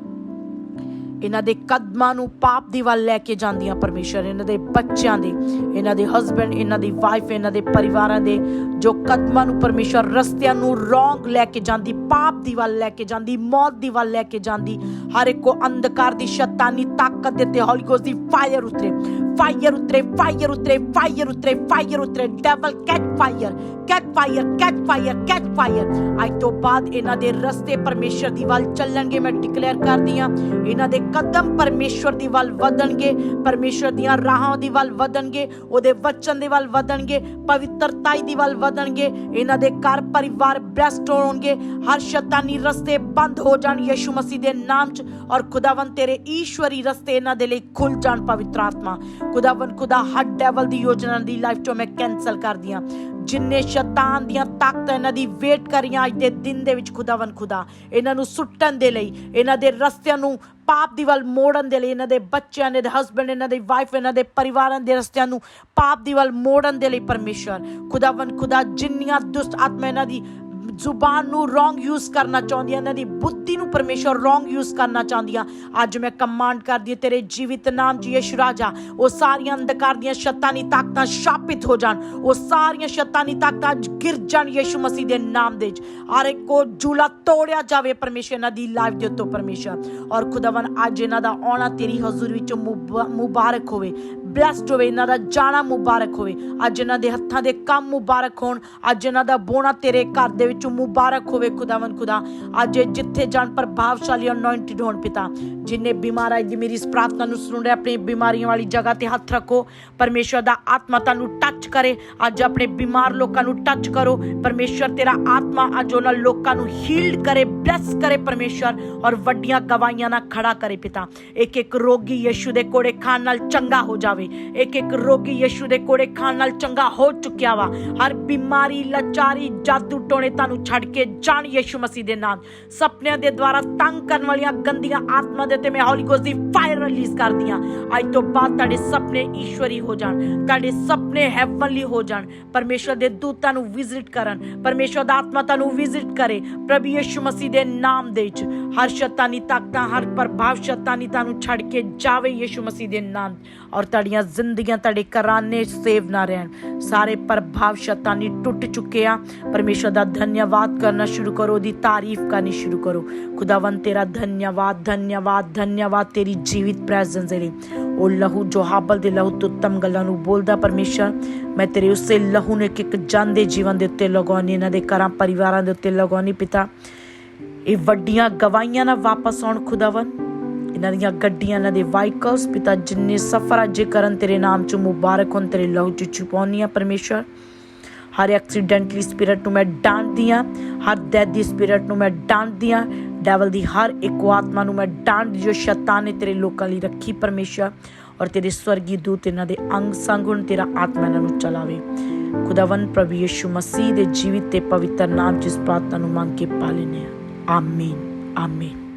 Speaker 1: ਇਹਨਾਂ ਦੇ ਕਦਮਾਂ ਨੂੰ ਪਾਪ ਦੀ ਵੱਲ ਲੈ ਕੇ ਜਾਂਦੀਆਂ ਪਰਮੇਸ਼ਰ, ਇਹਨਾਂ ਦੇ ਬੱਚਿਆਂ ਦੇ, ਇਹਨਾਂ ਦੇ ਹਸਬੰਡ ਇਹਨਾਂ ਦੀ ਵਾਈਫ ਇਹਨਾਂ ਦੇ ਪਰਿਵਾਰਾਂ ਦੇ, ਜੋ ਕਦਮਾਂ ਨੂੰ ਪਰਮੇਸ਼ਰ ਰਸਤਿਆਂ ਨੂੰ ਰੋਂਗ ਲੈ ਕੇ ਜਾਂਦੀ, ਪਾਪ ਦੀ ਵੱਲ ਲੈ ਕੇ ਜਾਂਦੀ, ਮੌਤ ਦੀ ਵੱਲ ਲੈ ਕੇ ਜਾਂਦੀ, ਹਰ ਇੱਕ ਕੋ ਅੰਧਕਾਰ ਦੀ, ਸ਼ੈਤਾਨੀ ਤਾਕਤ ਦੇ ਤੇ ਹੋਲੀ ਗੋਸਟ ਦੀ ਫਾਇਰ ਉਤਰੇ ਫਾਇਰ ਉਤਰੇ ਫਾਇਰ ਉਤਰੇ ਫਾਇਰ ਉਤਰੇ ਫਾਇਰ ਉਤਰੇ devil catch fire catch fire catch fire catch fire ਅੱਜ ਤੋਂ ਬਾਅਦ ਇਹਨਾਂ ਦੇ ਰਸਤੇ ਪਰਮੇਸ਼ਰ ਦੀ ਵੱਲ ਚੱਲਣਗੇ, ਮੈਂ ਡਿਕਲੇਅਰ ਕਰਦੀ ਹਾਂ, ਇਹਨਾਂ ਦੇ ਕਦਮ ਪਰਮੇਸ਼ਰ ਦੀ ਵੱਲ ਵਧਣਗੇ ਪਰਮੇਸ਼ਰ ਦੀਆਂ ਰਾਹਾਂ ਦੀ ਵੱਲ ਵਧਣਗੇ, ਉਹਦੇ ਵਚਨ ਦੇ ਵੱਲ ਵਧਣਗੇ, ਪਵਿੱਤਰਤਾਈ ਦੀ ਵੱਲ ਵਧਣਗੇ, ਇਹਨਾਂ ਦੇ ਘਰ ਪਰਿਵਾਰ ਬਲੈਸਡ ਹੋਣਗੇ, ਹਰ ਸ਼ੈਤਾਨੀ ਰਸਤੇ ਬੰਦ ਹੋ ਜਾਣ ਯਿਸੂ ਮਸੀਹ ਦੇ ਨਾਮ 'ਚ ਔਰ ਖੁਦਾਵੰ ਤੇਰੇ ਈਸ਼ਵਰੀ ਰਸਤੇ ਇਹਨਾਂ ਦੇ ਲਈ ਖੁੱਲ ਜਾਣ ਪਵਿੱਤਰ ਆਤਮਾ। ਖੁਦਾਵੰ ਖੁਦਾ, ਹਰ ਡੈਵਲ ਦੀ ਯੋਜਨਾ ਦੀ ਲਾਈਫ 'ਚੋਂ ਮੈਂ ਕੈਨਸਲ ਕਰਦੀ ਹਾਂ। ਜਿੰਨੇ ਸ਼ੈਤਾਨ ਦੀਆਂ ਤਾਕਤਾਂ ਇਹਨਾਂ ਦੀ ਵੇਟ ਕਰੀਆਂ ਅੱਜ ਦੇ ਦਿਨ ਦੇ ਵਿੱਚ ਖੁਦਾਵੰ ਖੁਦਾ, ਇਹਨਾਂ ਨੂੰ ਸੁੱਟਣ ਦੇ ਲਈ, ਇਹਨਾਂ ਦੇ ਰਸਤਿਆਂ ਨੂੰ ਪਾਪ ਦੀ ਵੱਲ ਮੋੜਨ ਦੇ ਲਈ ਇਹਨਾਂ ਦੇ ਬੱਚਿਆਂ ਦੇ ਹਸਬੰਡ ਇਹਨਾਂ ਦੀ ਵਾਈਫ ਇਹਨਾਂ ਦੇ ਪਰਿਵਾਰਾਂ ਦੇ ਰਸਤਿਆਂ ਨੂੰ ਪਾਪ ਦੀ ਵੱਲ ਮੋੜਨ ਦੇ ਲਈ ਪਰਮੇਸ਼ਰ ਖੁਦਾਵੰ ਖੁਦਾ ਜਿੰਨੀਆਂ ਦੁਸ਼ਟ ਆਤਮਾ ਇਹਨਾਂ ਦੀ ਜ਼ੁਬਾਨ ਨੂੰ ਰੋਂਗ ਯੂਜ਼ ਕਰਨਾ ਚਾਹੁੰਦੀਆਂ ਇਹਨਾਂ ਦੀ ਬੁੱਧੀ ਨੂੰ ਪਰਮੇਸ਼ਰ ਰੋਂਗ ਯੂਜ਼ ਕਰਨਾ ਚਾਹੁੰਦੀਆਂ। ਅੱਜ ਮੈਂ ਕਮਾਂਡ ਕਰਦੀ ਤੇਰੇ ਜੀਵਿਤ ਨਾਮ 'ਚ ਯਿਸੂ ਰਾਜਾ, ਉਹ ਸਾਰੀਆਂ ਅੰਧਕਾਰ ਦੀਆਂ ਸ਼ੈਤਾਨੀ ਤਾਕਤਾਂ ਸ਼ਾਪਿਤ ਹੋ ਜਾਣ, ਉਹ ਸਾਰੀਆਂ ਸ਼ੈਤਾਨੀ ਤਾਕਤਾਂ ਅੱਜ ਗਿਰ ਜਾਣ ਯਿਸੂ ਮਸੀਹ ਦੇ ਨਾਮ ਦੇ 'ਚ ਹਰ ਇੱਕ ਕੋ ਜੂਲਾ ਤੋੜਿਆ ਜਾਵੇ ਪਰਮੇਸ਼ਰ ਇਹਨਾਂ ਦੀ ਲਾਈਫ ਦੇ ਉੱਤੋਂ ਪਰਮੇਸ਼ਰ ਔਰ ਖੁਦਾਵੰ ਅੱਜ ਇਹਨਾਂ ਦਾ ਆਉਣਾ ਤੇਰੀ ਹਜ਼ੂਰ ਵਿੱਚ ਮੁਬਾਰਕ ਹੋਵੇ। ਬਲੈਸਡ ਹੋਵੇ ਇਹਨਾਂ ਦਾ ਜਾਣਾ ਮੁਬਾਰਕ ਹੋਵੇ। ਅੱਜ ਇਹਨਾਂ ਦੇ ਹੱਥਾਂ ਦੇ ਕੰਮ ਮੁਬਾਰਕ ਹੋਣ। ਅੱਜ ਇਹਨਾਂ ਦਾ ਬੋਣਾ ਤੇਰੇ ਘਰ ਦੇ ਵਿੱਚ ਮੁਬਾਰਕ ਹੋਵੇ ਖੁਦਾਵੰਦ ਖੁਦਾ। ਅੱਜ ਇਹ ਜਿੱਥੇ ਜਾਣ ਪ੍ਰਭਾਵਸ਼ਾਲੀ ਅਨੋਇੰਟਡ ਹੋਣ ਪਿਤਾ। ਜਿਨੇ ਬਿਮਾਰ ਹੈ ਜੀ, ਮੇਰੀ ਇਸ ਪ੍ਰਾਰਥਨਾ ਨੂੰ ਸੁਣ ਰਿਹਾ, ਆਪਣੀ ਬਿਮਾਰੀਆਂ ਵਾਲੀ ਜਗ੍ਹਾ ਤੇ ਹੱਥ ਰੱਖੋ। ਪਰਮੇਸ਼ਰ ਦਾ ਆਤਮਾ ਤੁਹਾਨੂੰ ਟੱਚ ਕਰੇ। ਅੱਜ ਆਪਣੇ ਬਿਮਾਰ ਲੋਕਾਂ ਨੂੰ ਟੱਚ ਕਰੋ। ਪਰਮੇਸ਼ਰ ਤੇਰਾ ਆਤਮਾ ਅੱਜ ਉਹਨਾਂ ਲੋਕਾਂ ਨੂੰ ਹੀਲਡ ਕਰੇ ਬਲੈਸ ਕਰੇ ਪਰਮੇਸ਼ਰ ਔਰ ਵੱਡੀਆਂ ਗਵਾਈਆਂ ਨਾਲ ਖੜਾ ਕਰੇ ਪਿਤਾ। ਇੱਕ ਇੱਕ ਰੋਗੀ ਯਿਸੂ ਦੇ ਕੋੜੇ ਖਾਣ ਨਾਲ ਚੰਗਾ ਹੋ ਜਾਵੇ। ਇੱਕ ਇੱਕ ਰੋਗੀ ਯਿਸੂ ਦੇ ਕੋੜੇ ਖਾਣ ਨਾਲ ਚੰਗਾ ਹੋ ਚੁੱਕਿਆ ਵਾ। ਹਰ ਬਿਮਾਰੀ, ਲਾਚਾਰੀ, ਜਾਦੂ ਟੋਣੇ ਤੁਹਾਨੂੰ ਛੱਡ ਕੇ ਜਾਣ ਯਿਸੂ ਮਸੀਹ ਦੇ ਨਾਮ। ਸੁਪਨਿਆਂ ਦੇ ਦੁਆਰਾ ਤੰਗ ਕਰਨ ਵਾਲੀਆਂ ਗੰਦੀਆਂ ਆਤਮਾ ਦੇ ਤੇ ਮੈਂ ਹੌਲੀ ਗੋਸਟ ਦੀ ਫਾਇਰ ਰਿਲੀਜ਼ ਕਰਦੀ ਅੱਜ ਤੋਂ ਬਾਅਦ ਤੁਹਾਡੇ ਸੁਪਨੇ ਈਸ਼ਵਰੀ ਹੋ ਜਾਣ। ਤੁਹਾਡੇ ਸੁਪਨੇ ਹੈਵਨਲੀ ਹੋ ਜਾਣ। ਪਰਮੇਸ਼ਰ ਦੇ ਦੂਤਾਂ ਨੂੰ ਵਿਜ਼ਿਟ ਕਰਨ। ਪਰਮੇਸ਼ਰ ਦਾ ਆਤਮਾ ਤੁਹਾਨੂੰ ਵਿਜ਼ਿਟ ਕਰੇ। ਪ੍ਰਭੂ ਯਿਸੂ ਮਸੀਹ ਦੇ ਨਾਮ ਦੇ ਵਿੱਚ ਹਰ ਸ਼ੈਤਾਨੀ ਤਾਕਤਾਂ, ਹਰ ਪ੍ਰਭਾਵ ਸ਼ੈਤਾਨੀ ਤੁਹਾਨੂੰ ਛੱਡ ਕੇ ਜਾਵੇ ਯਿਸੂ ਮਸੀਹ ਦੇ ਨਾਮ। ਔਰ ਤੁਹਾਡੀ ਤੁਹਾਡੀਆਂ ਜ਼ਿੰਦਗੀਆਂ ਤੁਹਾਡੇ ਘਰਾਨੇ ਸੇਵ ਨਾ ਰਹਿਣ। ਸਾਰੇ ਪ੍ਰਭਾਵ ਸ਼ੈਤਾਨੀ ਟੁੱਟ ਚੁੱਕੇ ਆ। ਪਰਮੇਸ਼ਰ ਦਾ ਧੰਨਵਾਦ ਕਰਨਾ ਸ਼ੁਰੂ ਕਰੋ ਦੀ ਤਾਰੀਫ ਕਰਨੀ ਸ਼ੁਰੂ ਕਰੋ। ਖੁਦਾਵੰ ਤੇਰਾ ਧੰਨਵਾਦ ਧੰਨਵਾਦ ਧੰਨਵਾਦ ਤੇਰੀ ਜੀਵਿਤ ਪ੍ਰੈਜ਼ੈਂਸ ਦੇ ਲਈ। ਉਹ ਲਹੂ ਜੋ ਹਾਬਲ ਦੇ ਲਹੂ ਤੋਂ ਉੱਤਮ ਗੱਲਾਂ ਨੂੰ ਬੋਲਦਾ ਪਰਮੇਸ਼ਰ, ਮੈਂ ਤੇਰੇ ਉਸੇ ਲਹੂ ਨੂੰ ਇੱਕ ਇੱਕ ਜਾਂਦੇ ਜੀਵਨ ਦੇ ਉੱਤੇ ਲਗਾਉਣੀ ਇਹਨਾਂ ਦੇ ਘਰਾਂ, ਪਰਿਵਾਰਾਂ ਦੇ ਉੱਤੇ ਲਗਾਉਣੀ ਪਿਤਾ। ਇਹ ਵੱਡੀਆਂ ਗਵਾਹੀਆਂ ਨਾਲ ਵਾਪਸ ਆਉਣ ਖੁਦਾਵੰ ਇਹਨਾਂ ਦੀਆਂ ਗੱਡੀਆਂ, ਇਹਨਾਂ ਦੇ ਵਾਹੀਕਲਸ ਪਿਤਾ ਜਿੰਨੇ ਸਫਰ ਅੱਜ ਕਰਨ, ਤੇਰੇ ਨਾਮ ਚ ਮੁਬਾਰਕ ਹੋਣ, ਤੇਰੇ ਲਹੂ ਚ ਛੁਪਾਉਣੀਆਂ ਪਰਮੇਸ਼ਰ। ਹਰ ਐਕਸੀਡੈਂਟਲੀ ਸਪਿਰਟ ਨੂੰ ਮੈਂ ਡਾਂਟਦੀ ਹਾਂ, ਹਰ ਡੈਥ ਦੀ ਸਪਿਰਿਟ ਨੂੰ ਮੈਂ ਡਾਂਟਦੀ ਹਾਂ ਡੈਵਲ ਦੀ ਹਰ ਇੱਕ ਆਤਮਾ ਨੂੰ ਮੈਂ ਡਾਂਟ ਜੋ ਸ਼ੈਤਾਨ ਨੇ ਤੇਰੇ ਲੋਕਾਂ ਲਈ ਰੱਖੀ ਪਰਮੇਸ਼ਰ, ਔਰ ਤੇਰੇ ਸਵਰਗੀ ਦੂਤ ਇਹਨਾਂ ਦੇ ਅੰਗ ਸੰਗ ਹੁਣ, ਤੇਰਾ ਆਤਮਾ ਇਹਨਾਂ ਨੂੰ ਚਲਾਵੇ। ਖੁਦਾਵੰ ਪ੍ਰਭੂ ਯਿਸੂ ਮਸੀਹ ਦੇ ਜੀਵਿਤ ਤੇ ਪਵਿੱਤਰ ਨਾਮ, ਜਿਸ ਪ੍ਰਾਰਥਨਾ ਨੂੰ ਮੰਗ ਕੇ ਪਾ ਲੈਨੇ ਆ ਆਮੀਨ ਆਮੀਨ।